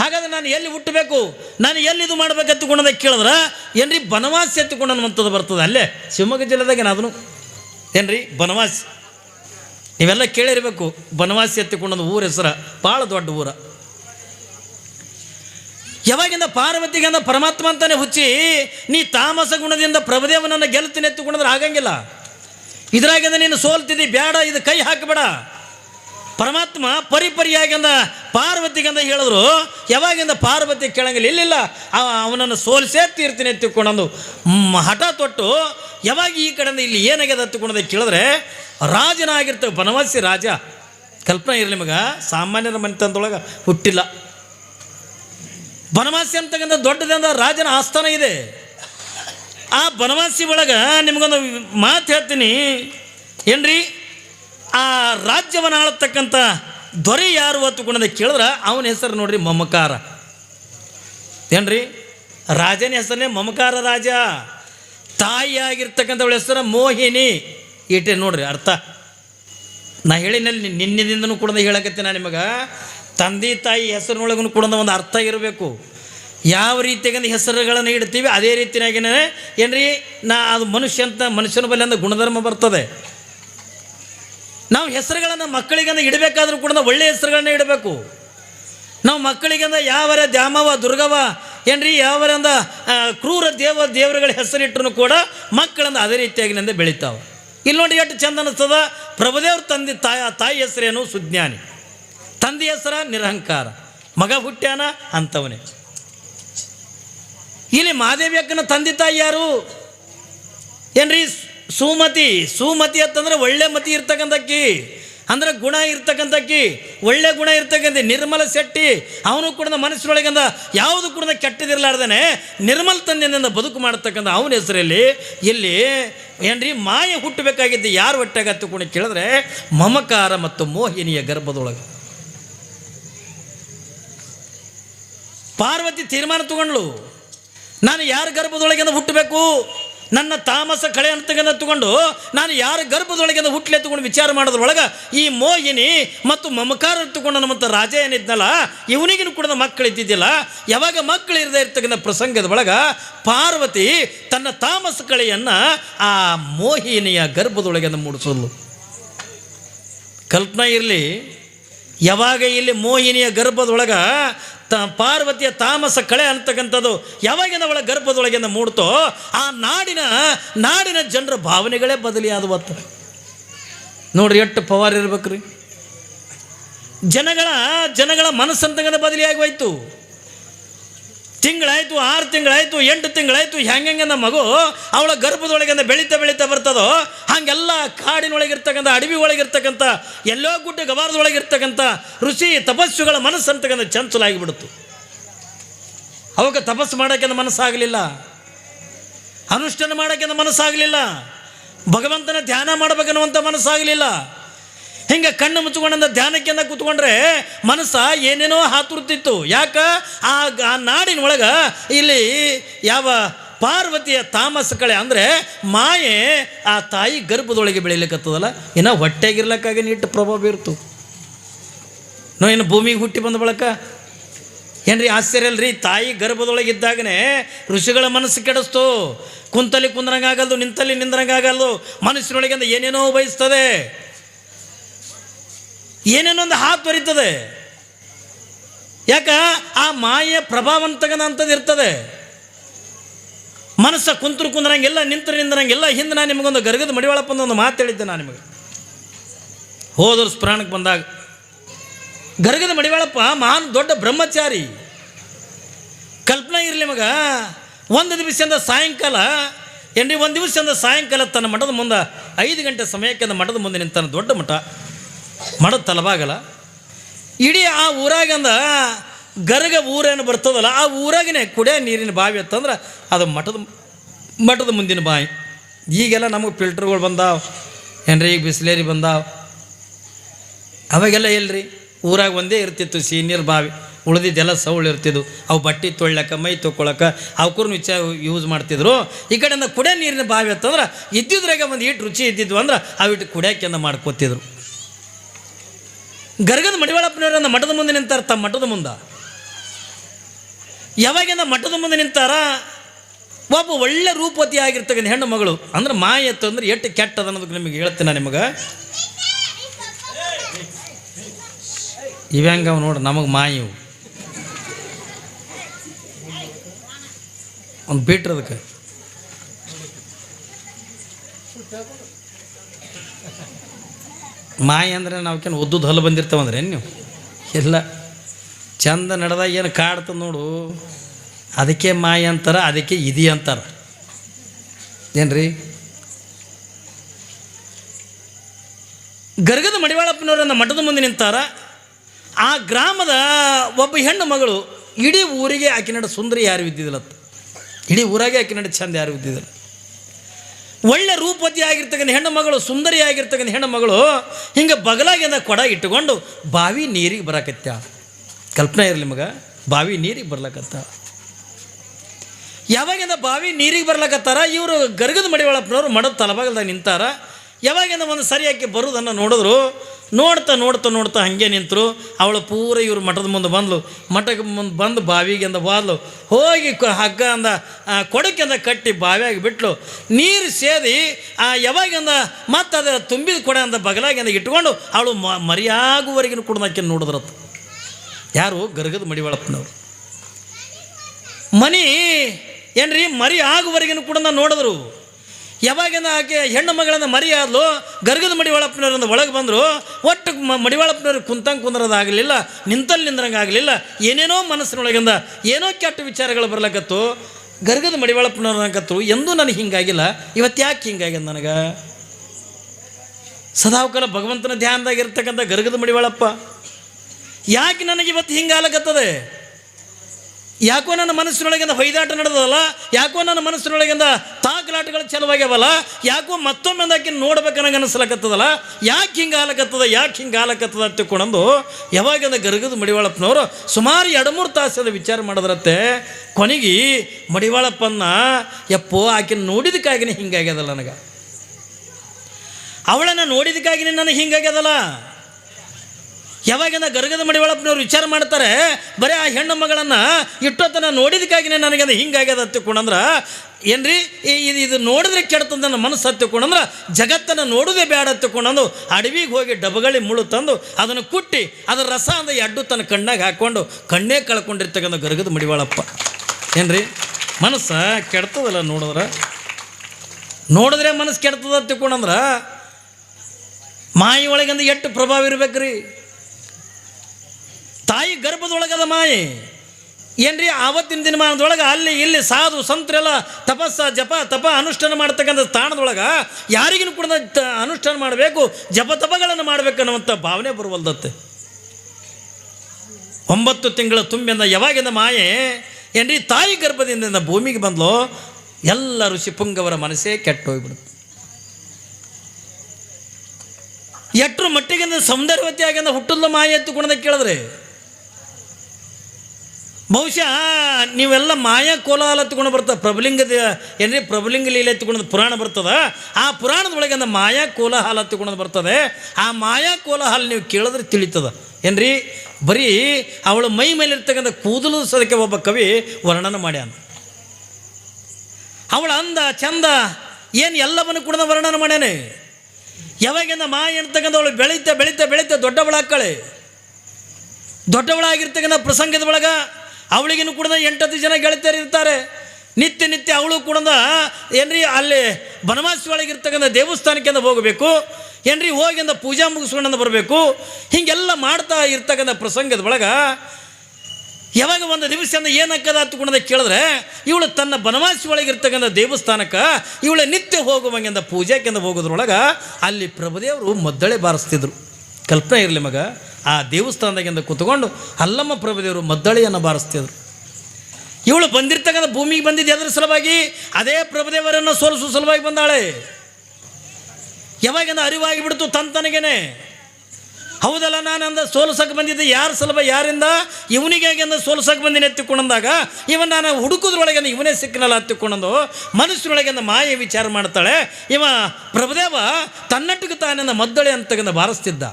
ಹಾಗಾದ್ರೆ ನಾನು ಎಲ್ಲಿ ಹುಟ್ಟಬೇಕು? ನಾನು ಎಲ್ಲಿ ಇದು ಮಾಡ್ಬೇಕು ಎತ್ತುಕೊಂಡದ ಕೇಳಿದ್ರೆ, ಏನ್ರಿ? ಬನವಾಸಿ ಎತ್ತುಕೊಂಡನ್ನುವಂಥದ್ದು ಬರ್ತದೆ ಅಲ್ಲೇ, ಶಿವಮೊಗ್ಗ ಜಿಲ್ಲೆದಾಗ ಏನಾದ್ರು ಏನ್ರಿ? ಬನವಾಸಿ. ನೀವೆಲ್ಲ ಕೇಳಿರಬೇಕು, ಬನವಾಸಿ ಎತ್ತಿಕೊಂಡೊಂದು ಊರ ಹೆಸರು ಭಾಳ ದೊಡ್ಡ ಊರ. ಯಾವಾಗಿಂದ ಪಾರ್ವತಿಗಿಂದ ಪರಮಾತ್ಮ ಅಂತಾನೆ ಹುಚ್ಚಿ, ನೀ ತಾಮಸ ಗುಣದಿಂದ ಪ್ರಭುದೇವನನ್ನು ಗೆಲ್ತೀನಿ ಎತ್ತುಕೊಂಡ್ರೆ ಆಗಂಗಿಲ್ಲ. ಇದ್ರಾಗಿಂದ ನೀನು ಸೋಲ್ತಿದ್ದಿ ಬೇಡ ಇದು ಕೈ ಹಾಕಬೇಡ. ಪರಮಾತ್ಮ ಪರಿಪರಿಯಾಗಿಂದ ಪಾರ್ವತಿಗಂದ ಹೇಳಿದ್ರು, ಯಾವಾಗಿಂದ ಪಾರ್ವತಿ ಕೇಳಂಗಿಲ್ಲ, ಇಲ್ಲಿಲ್ಲ, ಅವ ಅವನನ್ನು ಸೋಲ್ಸೇ ತೀರ್ತೀನಿ ಎತ್ತಿಕೊಂಡಂದು ಹಠ ತೊಟ್ಟು, ಯಾವಾಗ ಈ ಕಡೆಯಿಂದ ಇಲ್ಲಿ ಏನಾಗ್ಯದ ಹತ್ತುಕೊಂಡದ ಕೇಳಿದ್ರೆ ರಾಜನಾಗಿರ್ತೇವೆ ಬನವಾಸಿ ರಾಜ. ಕಲ್ಪನೆ ಇರಲಿ ನಿಮಗೆ ಸಾಮಾನ್ಯರ ಮನೆತನದೊಳಗೆ ಹುಟ್ಟಿಲ್ಲ. ಬನವಾಸಿ ಅಂತಕ್ಕಂಥ ದೊಡ್ಡದಂದ ರಾಜನ ಆಸ್ಥಾನ ಇದೆ. ಆ ಬನವಾಸಿ ಒಳಗೆ ನಿಮಗೊಂದು ಮಾತು ಹೇಳ್ತೀನಿ. ಏನ್ರಿ? ಆ ರಾಜ್ಯವನ್ನು ಆಳತಕ್ಕಂಥ ದೊರೆ ಯಾರು ಹೊತ್ತುಕೊಂಡದ ಕೇಳಿದ್ರೆ, ಅವನ ಹೆಸರು ನೋಡ್ರಿ ಮಮಕಾರ. ಏನ್ರಿ? ರಾಜನ ಹೆಸರೇ ಮಮಕಾರ ರಾಜ. ತಾಯಿಯಾಗಿರ್ತಕ್ಕಂಥವಳ ಹೆಸರು ಮೋಹಿನಿ. ಈಟೆ ನೋಡ್ರಿ ಅರ್ಥ. ನಾ ಹೇಳಿನಲ್ಲಿ ನಿನ್ನೆದಿಂದನೂ ಕೂಡ ಹೇಳಕತ್ತೆ ನಾನು ನಿಮಗೆ. ತಂದೆ ತಾಯಿ ಹೆಸರಿನೊಳಗೂ ಕೂಡ ಒಂದು ಅರ್ಥ ಇರಬೇಕು. ಯಾವ ರೀತಿಯಾಗಿ ಹೆಸರುಗಳನ್ನು ಇಡ್ತೀವಿ, ಅದೇ ರೀತಿಯಾಗಿನೇ ಏನ್ರಿ, ನಾ ಅದು ಮನುಷ್ಯ ಅಂತ ಮನುಷ್ಯನ ಬಳಿ ಅಂದ್ರೆ ಗುಣಧರ್ಮ ಬರ್ತದೆ. ನಾವು ಹೆಸರುಗಳನ್ನು ಮಕ್ಕಳಿಗಂದ ಇಡಬೇಕಾದ್ರೂ ಕೂಡ ಒಳ್ಳೆಯ ಹೆಸರುಗಳನ್ನ ಇಡಬೇಕು. ನಾವು ಮಕ್ಕಳಿಗಂದ ಯಾವರ ದ್ಯಾಮವ, ದುರ್ಗವ, ಏನ್ರಿ, ಯಾವರಂದ ಕ್ರೂರ ದೇವ, ದೇವರುಗಳ ಹೆಸರಿಟ್ಟರು ಕೂಡ ಮಕ್ಕಳಂದ ಅದೇ ರೀತಿಯಾಗಿನಿಂದ ಬೆಳಿತಾವೆ. ಇಲ್ಲಿ ನೋಡಿ ಎಷ್ಟು ಚಂದ ಅನ್ನಿಸ್ತದ ಪ್ರಭುದೇವ್ರ ತಂದೆ ತಾಯಿ ತಾಯಿ ಹೆಸರೇನು ಸುಜ್ಞಾನಿ. ತಂದೆ ಹೆಸರ ನಿರಹಂಕಾರ, ಮಗ ಹುಟ್ಟ್ಯಾನ ಅಂಥವನೇ ಇಲ್ಲಿ ಮಹಾದೇವಿಯಕ್ಕನ ತಂದೆ ತಾಯಿ ಯಾರು? ಏನ್ರಿ ಸುಮತಿ? ಸುಮತಿ ಅಂತಂದ್ರೆ ಒಳ್ಳೆ ಮತಿ ಇರ್ತಕ್ಕಂಥಕ್ಕಿ, ಅಂದ್ರೆ ಗುಣ ಇರ್ತಕ್ಕಂಥಕ್ಕಿ, ಒಳ್ಳೆ ಗುಣ ಇರ್ತಕ್ಕಂಥ ನಿರ್ಮಲ ಶೆಟ್ಟಿ, ಅವನು ಕೂಡ ಮನಸ್ಸಿನೊಳಗಿಂದ ಯಾವುದು ಕೂಡ ಕೆಟ್ಟದಿರಲಾರ್ದೇನೆ, ನಿರ್ಮಲ ತಂದೆಯಿಂದ ಬದುಕು ಮಾಡತಕ್ಕಂಥ ಅವನ ಹೆಸರಲ್ಲಿ, ಇಲ್ಲಿ ಏನ್ರಿ ಮಾಯ ಹುಟ್ಟಬೇಕಾಗಿದ್ದು ಯಾರು ಹೊಟ್ಟೆಗತ್ತು ಕೂಡ ಕೇಳಿದ್ರೆ ಮಮಕಾರ ಮತ್ತು ಮೋಹಿನಿಯ ಗರ್ಭದೊಳಗೆ. ಪಾರ್ವತಿ ತೀರ್ಮಾನ ತಗೊಂಡ್ಳು. ನಾನು ಯಾರ ಗರ್ಭದೊಳಗಿಂದ ಹುಟ್ಟಬೇಕು? ನನ್ನ ತಾಮಸ ಕಳೆ ಅಂತಗನ್ನ ತಗೊಂಡು ನಾನು ಯಾರ ಗರ್ಭದೊಳಗಿಂದ ಹುಟ್ಟಲೆ ತಗೊಂಡು ವಿಚಾರ ಮಾಡೋದ್ರೊಳಗೆ ಈ ಮೋಹಿನಿ ಮತ್ತು ಮಮಕಾರ ತಗೊಂಡು ನಮ್ಮಂಥ ರಾಜ ಏನಿದ್ನಲ್ಲ, ಇವನಿಗಿನ ಕೂಡ ಮಕ್ಕಳು ಇದ್ದಿದ್ದಿಲ್ಲ. ಯಾವಾಗ ಮಕ್ಕಳು ಇರದೇ ಇರ್ತಕ್ಕಂಥ ಪ್ರಸಂಗದ ಒಳಗೆ ಪಾರ್ವತಿ ತನ್ನ ತಾಮಸ ಕಳೆಯನ್ನು ಆ ಮೋಹಿನಿಯ ಗರ್ಭದೊಳಗಿಂದ ಮೂಡಿಸೋದು ಕಲ್ಪನಾ ಇರಲಿ ಯಾವಾಗ ಇಲ್ಲಿ ಮೋಹಿನಿಯ ಗರ್ಭದೊಳಗೆ ತ ಪಾರ್ವತಿಯ ತಾಮಸ ಕಳೆ ಅಂತಕ್ಕಂಥದ್ದು ಯಾವಾಗಿಂದ ಅವಳ ಗರ್ಭದೊಳಗಿಂದ ಮೂಡ್ತೋ, ಆ ನಾಡಿನ ನಾಡಿನ ಜನರ ಭಾವನೆಗಳೇ ಬದಲಿಯಾದವತ್ತ ನೋಡ್ರಿ ಎಷ್ಟು ಪವಾರ್ ಇರ್ಬೇಕ್ರಿ. ಜನಗಳ ಜನಗಳ ಮನಸ್ಸಂತಗನ ಬದಲಿಯಾಗಿ ಹೋಯ್ತು. ತಿಂಗಳಾಯ್ತು, ಆರು ತಿಂಗಳಾಯಿತು, ಎಂಟು ತಿಂಗಳಾಯಿತು, ಹೆಂಗೆ ನಮ್ಮ ಮಗು? ಅವಳ ಗರ್ಭದೊಳಗಿಂದ ಬೆಳೀತಾ ಬೆಳೀತಾ ಬರ್ತದೋ? ಹಾಗೆಲ್ಲ ಕಾಡಿನೊಳಗಿರ್ತಕ್ಕಂಥ, ಅಡವಿ ಒಳಗಿರ್ತಕ್ಕಂಥ, ಎಲ್ಲೋ ಗುಡ್ಡ ಗವಾರದೊಳಗಿರ್ತಕ್ಕಂಥ ಋಷಿ ತಪಸ್ಸುಗಳ ಮನಸ್ಸು ಅಂತಕ್ಕಂಥ ಚಂಚಲಾಗಿಬಿಡ್ತು. ಅವಾಗ ತಪಸ್ಸು ಮಾಡೋಕ್ಕಿಂತ ಮನಸ್ಸಾಗಲಿಲ್ಲ. ಅನುಷ್ಠಾನ ಮಾಡೋಕ್ಕಿಂತ ಮನಸ್ಸಾಗಲಿಲ್ಲ. ಭಗವಂತನ ಧ್ಯಾನ ಮಾಡಬೇಕನ್ನುವಂಥ ಮನಸ್ಸಾಗಲಿಲ್ಲ. ಹಿಂಗೆ ಕಣ್ಣು ಮುಚ್ಚಿಕೊಂಡಂದ ಧ್ಯಾನಕ್ಕೆಂದ ಕೂತ್ಕೊಂಡ್ರೆ ಮನಸ್ಸ ಏನೇನೋ ಹಾತುರ್ತಿತ್ತು. ಯಾಕ? ಆ ಆ ನಾಡಿನೊಳಗೆ ಇಲ್ಲಿ ಯಾವ ಪಾರ್ವತಿಯ ತಾಮಸ ಕಳೆ ಅಂದರೆ ಮಾಯೆ ಆ ತಾಯಿ ಗರ್ಭದೊಳಗೆ ಬೆಳೀಲಿಕ್ಕತ್ತದಲ್ಲ ಇನ್ನು ಹೊಟ್ಟೆಗಿರ್ಲಕ್ಕಾಗಿ ನೀಟ್ಟು ಪ್ರಭಾವ ಬೀರ್ತು ನೋ ಏನು ಭೂಮಿಗೆ ಹುಟ್ಟಿ ಬಂದ ಬಳಕ? ಏನ್ರಿ ಆಶ್ಚರ್ಯ ಅಲ್ರಿ? ತಾಯಿ ಗರ್ಭದೊಳಗೆ ಇದ್ದಾಗನೇ ಋಷಿಗಳ ಮನಸ್ಸು ಕೆಡಿಸ್ತು. ಕುಂತಲ್ಲಿ ಕುಂದ್ರಂಗಾಗಲ್ದು, ನಿಂತಲ್ಲಿ ನಿಂದ್ರಂಗಾಗಲ್ದು ಮನಸ್ಸಿನೊಳಗಿಂದ ಏನೇನೋ ಬಯಸ್ತದೆ. ಏನೇನೋ ಒಂದು ಹಾತ್ ಬರೀತದೆ. ಯಾಕ? ಆ ಮಾಯ ಪ್ರಭಾವ ಅಂತಕ್ಕಂಥದ್ದು ಇರ್ತದೆ. ಮನಸ್ಸ ಕುಂತರು ಕುಂದ್ರಂಗೆಲ್ಲ ನಿಂತರು ನಿಂದ್ರಂಗೆಲ್ಲ ಹಿಂದೆ ನಾನು ನಿಮಗೊಂದು ಗರ್ಗದ ಮಡಿವಾಳಪ್ಪ ಒಂದು ಮಾತು ಹೇಳಿದ್ದೆ ನಾನು ನಿಮಗೆ. ಹೋದರು ಸ್ಮರಣಕ್ಕೆ ಬಂದಾಗ, ಗರ್ಗದ ಮಡಿವಾಳಪ್ಪ ಮಹಾನ್ ದೊಡ್ಡ ಬ್ರಹ್ಮಚಾರಿ. ಕಲ್ಪನೆ ಇರಲಿ ಮಗ, ಒಂದು ದಿವಸದಿಂದ ಸಾಯಂಕಾಲ, ಏನ್ರಿ ಒಂದು ದಿವಸದಿಂದ ಸಾಯಂಕಾಲ ತನ್ನ ಮಠದ ಮುಂದೆ ಐದು ಗಂಟೆ ಸಮಯಕ್ಕೆ ಮಠದ ಮುಂದೆ ನಿಂತಾನೆ ದೊಡ್ಡ ಮಠ. ಮಠದ ತಲಬಾಗಲ್ಲ ಇಡೀ ಆ ಊರಾಗಂದ ಗರಗ ಊರೇನು ಬರ್ತದಲ್ಲ, ಆ ಊರಾಗನೇ ಕುಡಿಯೋ ನೀರಿನ ಬಾವಿ ಅಂತಂದ್ರೆ ಅದು ಮಠದ ಮಠದ ಮುಂದಿನ ಬಾವಿ. ಈಗೆಲ್ಲ ನಮಗೆ ಫಿಲ್ಟರ್ಗಳು ಬಂದಾವ, ಏನ್ರಿ ಈಗ ಬಿಸ್ಲೇರಿ ಬಂದಾವ. ಅವಾಗೆಲ್ಲ ಎಲ್ರಿ, ಊರಾಗ ಒಂದೇ ಇರ್ತಿತ್ತು ಸೀನಿಯರ್ ಬಾವಿ, ಉಳಿದಿದ್ದೆಲ್ಲ ಸೌಳು ಇರ್ತಿದ್ವು. ಅವು ಬಟ್ಟೆ ತೊಳ್ಲಕ್ಕ ಮೈ ತೊಗೊಳಕ್ಕೆ ಅವಕ್ಕೂ ವಿಚ ಯೂಸ್ ಮಾಡ್ತಿದ್ರು. ಈ ಕಡೆಯಿಂದ ಕುಡಿಯೋ ನೀರಿನ ಬಾವಿ ಅಂತಂದ್ರೆ ಇದ್ದಿದ್ರಾಗ ಒಂದು ಇಟ್ಟು ರುಚಿ ಇದ್ದಿದ್ವು ಅಂದ್ರೆ ಅವಿಟ್ಟು ಕುಡಿಯೋಕೆಂದ ಮಾಡ್ಕೋತಿದ್ರು. ಗರ್ಗದ ಮಡಿವಾಳಪ್ಪನವರನ್ನ ಮಠದ ಮುಂದೆ ನಿಂತಾರ ತಮ್ಮ ಮಠದ ಮುಂದೆ. ಯಾವಾಗಿಂದ ಮಠದ ಮುಂದೆ ನಿಂತಾರ? ಒಬ್ಬ ಒಳ್ಳೆ ರೂಪತಿ ಆಗಿರ್ತಕ್ಕಂಥ ಹೆಣ್ಣು ಮಗಳು. ಅಂದ್ರೆ ಮಾಯ ಎತ್ತು ಅಂದ್ರೆ ಎಷ್ಟು ಕೆಟ್ಟದ ಅನ್ನೋದಕ್ಕೆ ನಿಮಗೆ ಹೇಳ್ತೀನಿ ನಿಮಗೆ. ಇವ್ಯಾಂಗ ನೋಡು, ನಮಗೆ ಮಾಯ ಇವು. ಒಂದು ಬಿಟ್ರಿ ಅದಕ್ಕೆ. ಮಾಯ ಅಂದ್ರೆ ನಾವ್ಕೇನು ಉದ್ದುದ ಹಲ್ಲು ಬಂದಿರ್ತಾವಂದ್ರೆ ನೀವು? ಇಲ್ಲ ಚಂದ ನಡೆದಾಗ ಏನು ಕಾಡ್ತು ನೋಡು. ಅದಕ್ಕೆ ಮಾಯ ಅಂತಾರ, ಅದಕ್ಕೆ ಇದಿ ಅಂತಾರ. ಏನ್ರಿ? ಗರ್ಗದ ಮಡಿವಾಳಪ್ಪನವರನ್ನು ಮಠದ ಮುಂದೆ ನಿಂತಾರ. ಆ ಗ್ರಾಮದ ಒಬ್ಬ ಹೆಣ್ಣು ಮಗಳು ಇಡೀ ಊರಿಗೆ ಆಕೆ ನಡೆ ಸುಂದರಿ ಯಾರು ಇದ್ದಿದ್ದಿಲ್ಲತ್ತ ಇಡೀ ಊರಾಗೆ ಆಕೆ ಚಂದ ಯಾರು ಇದ್ದಿದ್ದಿಲ್ಲ. ಒಳ್ಳೆ ರೂಪವತಿ ಆಗಿರ್ತಕ್ಕಂಥ ಹೆಣ್ಣು ಮಗಳು ಸುಂದರಿ ಆಗಿರ್ತಕ್ಕಂಥ ಹೆಣ್ಣು ಮಗಳು ಹಿಂಗೆ ಬಗಲಾಗಿಂದ ಕೊಡ ಇಟ್ಟುಕೊಂಡು ಬಾವಿ ನೀರಿಗೆ ಬರಕತ್ತ ಕಲ್ಪನೆ ಇರಲಿ ಮಗ ಬಾವಿ ನೀರಿಗೆ ಬರ್ಲಕತ್ತ. ಯಾವಾಗಿಂದ ಬಾವಿ ನೀರಿಗೆ ಬರ್ಲಕತ್ತಾರ? ಇವರು ಗರ್ಗದ ಮಡಿವಾಳಪ್ಪನವರು ಮಡದ ತಲಭಾಗಲ್ದಾಗ ನಿಂತಾರ. ಯಾವಾಗಿಂದ ಒಂದು ಸರಿಯಾಗಿ ಬರುವುದನ್ನು ನೋಡಿದ್ರು, ನೋಡ್ತಾ ನೋಡ್ತಾ ನೋಡ್ತಾ ಹಾಗೆ ನಿಂತರು. ಅವಳು ಪೂರ ಇವ್ರ ಮಠದ ಮುಂದೆ ಬಂದ್ಲು. ಮಠಕ್ಕೆ ಮುಂದೆ ಬಂದು ಬಾವಿಗೆಂದ ಬಾದ್ಲು ಹೋಗಿ ಹಗ್ಗ ಅಂದ ಕೊಡಕ್ಕೆಂದ ಕಟ್ಟಿ ಬಾವಿಯಾಗಿ ಬಿಟ್ಲು. ನೀರು ಸೇದಿ, ಆ, ಯಾವಾಗಿಂದ ಮತ್ತೆ ಅದರ ತುಂಬಿದ ಕೊಡ ಅಂದ ಬಗಲಾಗಿಂದ ಇಟ್ಕೊಂಡು ಅವಳು ಮ, ಮರಿಯಾಗುವರೆಗಿನ ಕುಡ್ದಕ್ಕೆ ನೋಡಿದ್ರತ್ತು. ಯಾರು? ಗರ್ಗದ ಮಡಿವಾಳಪ್ಪನವ್ರು. ಮನಿ ಏನ್ರಿ? ಮರಿ ಆಗುವರೆಗಿನ ಕೂಡ ನೋಡಿದ್ರು. ಯಾವಾಗಿಂದ ಆಕೆ ಹೆಣ್ಣು ಮಗಳನ್ನು ಮರಿ ಆದ್ಲು ಗರ್ಗದ ಮಡಿವಾಳಪ್ಪನವ್ರಿಂದ ಒಳಗೆ ಬಂದರು, ಒಟ್ಟು ಮ ಮಡಿವಾಳಪ್ಪನವ್ರಿಗೆ ಕುಂತಂಗೆ ಕುಂದ್ರದಾಗಲಿಲ್ಲ ನಿಂತಲ್ಲಿ ನಿಂದ್ರಂಗೆ ಆಗಲಿಲ್ಲ ಏನೇನೋ ಮನಸ್ಸಿನೊಳಗಿಂದ ಏನೋ ಕೆಟ್ಟ ವಿಚಾರಗಳು ಬರ್ಲಕತ್ತು, ಗರ್ಗದ ಮಡಿವಾಳಪ್ಪನವ್ರು ಅನ್ನಕತ್ತು ಎಂದೂ ನನಗೆ ಹಿಂಗಾಗಿಲ್ಲ, ಇವತ್ತು ಯಾಕೆ ಹಿಂಗಾಗ್ಯದ ನನಗೆ? ಸದಾವಕಾಲ ಭಗವಂತನ ಧ್ಯಾನದಾಗಿರ್ತಕ್ಕಂಥ ಗರ್ಗದ ಮಡಿವಾಳಪ್ಪ, ಯಾಕೆ ನನಗೆ ಇವತ್ತು ಹಿಂಗಾಲಕತ್ತದೆ? ಯಾಕೋ ನನ್ನ ಮನಸ್ಸಿನೊಳಗಿಂದ ಹೊಯ್ದಾಟ ನಡೆದದಲ್ಲ? ಯಾಕೋ ನನ್ನ ಮನಸ್ಸಿನೊಳಗಿಂದ ತಾಕಲಾಟಗಳು ಚಲವಾಗ್ಯಾವಲ್ಲ? ಯಾಕೋ ಮತ್ತೊಮ್ಮೆ ಆಕಿನ ನೋಡ್ಬೇಕು ನನಗೆ ಅನಿಸ್ಲಕತ್ತದಲ್ಲ? ಯಾಕೆ ಹಿಂಗೆ ಆಲಕತ್ತದ? ಯಾಕೆ ಹಿಂಗೆ ಆಲಕತ್ತದ ಅಂತ ತಿಳ್ಕೊಂಡು ಯಾವಾಗಿಂದ ಗರಗದ ಮಡಿವಾಳಪ್ಪನವರು ಸುಮಾರು ಎರಡು ಮೂರು ತಾಸದ ವಿಚಾರ ಮಾಡಿದ್ರತ್ತೆ ಕೊನೆಗೆ ಮಡಿವಾಳಪ್ಪನ್ನ, ಯಪ್ಪೋ, ಆಕಿನ ನೋಡಿದಕ್ಕಾಗಿನೇ ಹಿಂಗಾಗ್ಯದಲ್ಲ ನನಗೆ. ಅವಳನ್ನು ನೋಡಿದಕ್ಕಾಗಿನೇ ನನಗೆ ಹಿಂಗಾಗ್ಯದಲ್ಲ? ಯಾವಾಗಿಂದ ಗರ್ಗದ ಮಡಿವಳಪ್ಪನವ್ರು ವಿಚಾರ ಮಾಡ್ತಾರೆ, ಬರೀ ಆ ಹೆಣ್ಣು ಮಗಳನ್ನು ಇಟ್ಟೊತ್ತನ ನೋಡಿದಕ್ಕಾಗಿನೇ ನನಗೆ ಅದು ಹಿಂಗಾಗ್ಯದ ಹತ್ತಿಕೊಂಡಂದ್ರೆ ಏನ್ರಿ ಇದು ಇದು ನೋಡಿದ್ರೆ ಕೆಡ್ತಂದ ನನ್ನ ಮನಸ್ಸು ಹತ್ತಿಕೊಂಡಂದ್ರೆ ಜಗತ್ತನ್ನು ನೋಡೋದೇ ಬೇಡ ಹತ್ತಿಕೊಂಡಂದು ಅಡವಿಗೆ ಹೋಗಿ ಡಬ್ಬಗಳಿ ಮುಳು ತಂದು, ಅದನ್ನು ಕುಟ್ಟಿ ಅದರ ರಸ ಅಂದ ಎಡ್ಡು ತನ್ನ ಕಣ್ಣಾಗ ಹಾಕ್ಕೊಂಡು ಕಣ್ಣೇ ಕಳ್ಕೊಂಡಿರ್ತಕ್ಕಂಥ ಗರ್ಗದ ಮಡಿವಾಳಪ್ಪ ಏನ್ರಿ, ಮನಸ್ಸು ಕೆಡ್ತದಲ್ಲ ನೋಡಿದ್ರೆ? ನೋಡಿದ್ರೆ ಮನಸ್ಸು ಕೆಡ್ತದ ತಿಳ್ಕೊಂಡಂದ್ರೆ ಮಾಯಿ ಒಳಗಿಂದ ಎಷ್ಟು ಪ್ರಭಾವ ಇರ್ಬೇಕ್ರಿ? ತಾಯಿ ಗರ್ಭದೊಳಗದ ಮಾಯೆ. ಏನ್ರಿ? ಆವತ್ತಿನ ದಿನಮಾನದೊಳಗೆ ಅಲ್ಲಿ ಇಲ್ಲಿ ಸಾಧು, ಸಂತರೆಲ್ಲ ತಪಸ್ಸ, ಜಪ, ತಪ ಅನುಷ್ಠಾನ ಮಾಡ್ತಕ್ಕಂಥ ಸ್ಥಾನದೊಳಗೆ ಯಾರಿಗೂ ಕೂಡ ಅನುಷ್ಠಾನ ಮಾಡಬೇಕು, ಜಪ, ತಪಗಳನ್ನು ಮಾಡಬೇಕು ಅನ್ನುವಂಥ ಭಾವನೆ ಬರುವಲ್ದತ್ತೆ. ಒಂಬತ್ತು ತಿಂಗಳ ತುಂಬಿಂದ ಯಾವಾಗಿಂದ ಮಾಯೆ? ಏನ್ರಿ? ತಾಯಿ ಗರ್ಭದಿಂದ ಭೂಮಿಗೆ ಬಂದ್ಲು, ಎಲ್ಲ ಋಷಿಪುಂಗವರ ಮನಸ್ಸೇ ಕೆಟ್ಟು ಹೋಗ್ಬಿಡುತ್ತೆ ಎಟ್ಟರು ಮಟ್ಟಿಗಿಂದ ಸೌಂದರ್ಯವತಿಯಾಗಿಂದ ಸೌಂದರ್ಯವತಿ ಆಗಿಂದ ಮಾಯೆ ಅಂತ ಕೂಡನ ಕೇಳಿದ್ರೆ? ಬಹುಶಃ ನೀವೆಲ್ಲ ಮಾಯಾ ಕೋಲಾಹಲ ತಗೊಂಡು ಬರ್ತದೆ ಪ್ರಬಲಿಂಗದ ಏನ್ರಿ ಪ್ರಬಲಿಂಗ ಲೀಲೆ ತಗೊಂಡು ಪುರಾಣ ಬರ್ತದ? ಆ ಪುರಾಣದ ಮಾಯಾ ಕೋಲಾಹಲ ತಗೊಂಡು ಬರ್ತದೆ. ಆ ಮಾಯಾ ಕೋಲಾಹಲ ನೀವು ಕೇಳಿದ್ರೆ ತಿಳಿತದ. ಏನ್ರಿ? ಬರೀ ಅವಳ ಮೈ ಮೇಲೆ ಇರ್ತಕ್ಕಂಥ ಕೂದಲು ಸದಕ್ಕೆ ಒಬ್ಬ ಕವಿ ವರ್ಣನ ಮಾಡ್ಯಾನ. ಅವಳ ಅಂದ, ಚಂದ, ಏನು ಎಲ್ಲವನ್ನು ಕೂಡ ವರ್ಣನ ಮಾಡ್ಯಾನೆ? ಯಾವಾಗಿಂದ ಮಾಯ ಅಂತಕ್ಕಂಥ ಅವಳು ಬೆಳೀತಾ ಬೆಳೀತಾ ಬೆಳೀತಾ ದೊಡ್ಡವಳಾಕ್ಕಳೆ ದೊಡ್ಡವಳಾಗಿರ್ತಕ್ಕಂಥ ಪ್ರಸಂಗದ ಒಳಗ ಅವಳಿಗಿನೂ ಕೂಡ ಎಂಟತ್ತು ಜನ ಗೆಳತಿಯರು ಇರ್ತಾರೆ. ನಿತ್ಯ ನಿತ್ಯ ಅವಳು ಕೂಡ ಏನ್ರಿ ಅಲ್ಲಿ ಬನವಾಸಿ ಒಳಗಿರ್ತಕ್ಕಂಥ ದೇವಸ್ಥಾನಕ್ಕೆ ಅಂತ ಹೋಗಬೇಕು. ಏನ್ರಿ ಹೋಗಿಂದ ಪೂಜಾ ಮುಗಿಸ್ಕೊಂಡಂದು ಬರಬೇಕು. ಹೀಗೆಲ್ಲ ಮಾಡ್ತಾ ಇರ್ತಕ್ಕಂಥ ಪ್ರಸಂಗದ ಒಳಗ ಯಾವಾಗ ಒಂದು ದಿವಸ ಅಂದ ಅಂತ ಕೂಡ ಕೇಳಿದ್ರೆ, ಇವಳು ತನ್ನ ಬನವಾಸಿ ಒಳಗಿರ್ತಕ್ಕಂಥ ದೇವಸ್ಥಾನಕ್ಕೆ ಇವಳು ನಿತ್ಯ ಹೋಗುವಂಗೆಂದ ಪೂಜೆಕೆಂದ ಹೋಗೋದ್ರೊಳಗೆ ಅಲ್ಲಿ ಪ್ರಭುದೇವರು ಮದ್ದಳೆ ಬಾರಿಸ್ತಿದ್ರು. ಕಲ್ಪನೆ ಇರಲಿ ಮಗ. ಆ ದೇವಸ್ಥಾನದಾಗಿಂದ ಕೂತ್ಕೊಂಡು ಅಲ್ಲಮ್ಮ ಪ್ರಭುದೇವರು ಮದ್ದಳೆಯನ್ನು ಬಾರಿಸ್ತಿದ್ರು. ಇವಳು ಬಂದಿರ್ತಕ್ಕಂಥ ಭೂಮಿಗೆ ಬಂದಿದ್ದು ಅದರ ಸಲುವಾಗಿ? ಅದೇ ಪ್ರಭುದೇವರನ್ನು ಸೋಲಿಸುವ ಸಲುವಾಗಿ ಬಂದಾಳೆ. ಯಾವಾಗಿಂದ ಅರಿವಾಗಿ ಬಿಡ್ತು ತನ್ ಹೌದಲ್ಲ, ನಾನು ಅಂದ ಸೋಲ್ಸಕ್ಕೆ ಬಂದಿದ್ದೆ ಯಾರ ಸಲಭ ಯಾರಿಂದ? ಇವನಿಗೆ ಅಂದ ಸೋಲ್ಸಕ್ಕೆ ಬಂದಿನಿ ಎತ್ತಿಕೊಂಡಂದಾಗ ಇವನ್ ನಾನು ಹುಡುಕುದ್ರೊಳಗೆ ಇವನೇ ಸಿಕ್ಕನಲ್ಲ ಹತ್ತಿಕೊಂಡಂದು ಮನಸ್ಸಿನೊಳಗೆ ಮಾಯ ವಿಚಾರ ಮಾಡ್ತಾಳೆ. ಇವ ಪ್ರಭುದೇವ ತನ್ನಟ್ಟಿಗೆ ತಾನೆಂದ ಮದ್ದಳೆ ಅಂತಕ್ಕಂಥ ಬಾರಿಸ್ತಿದ್ದ.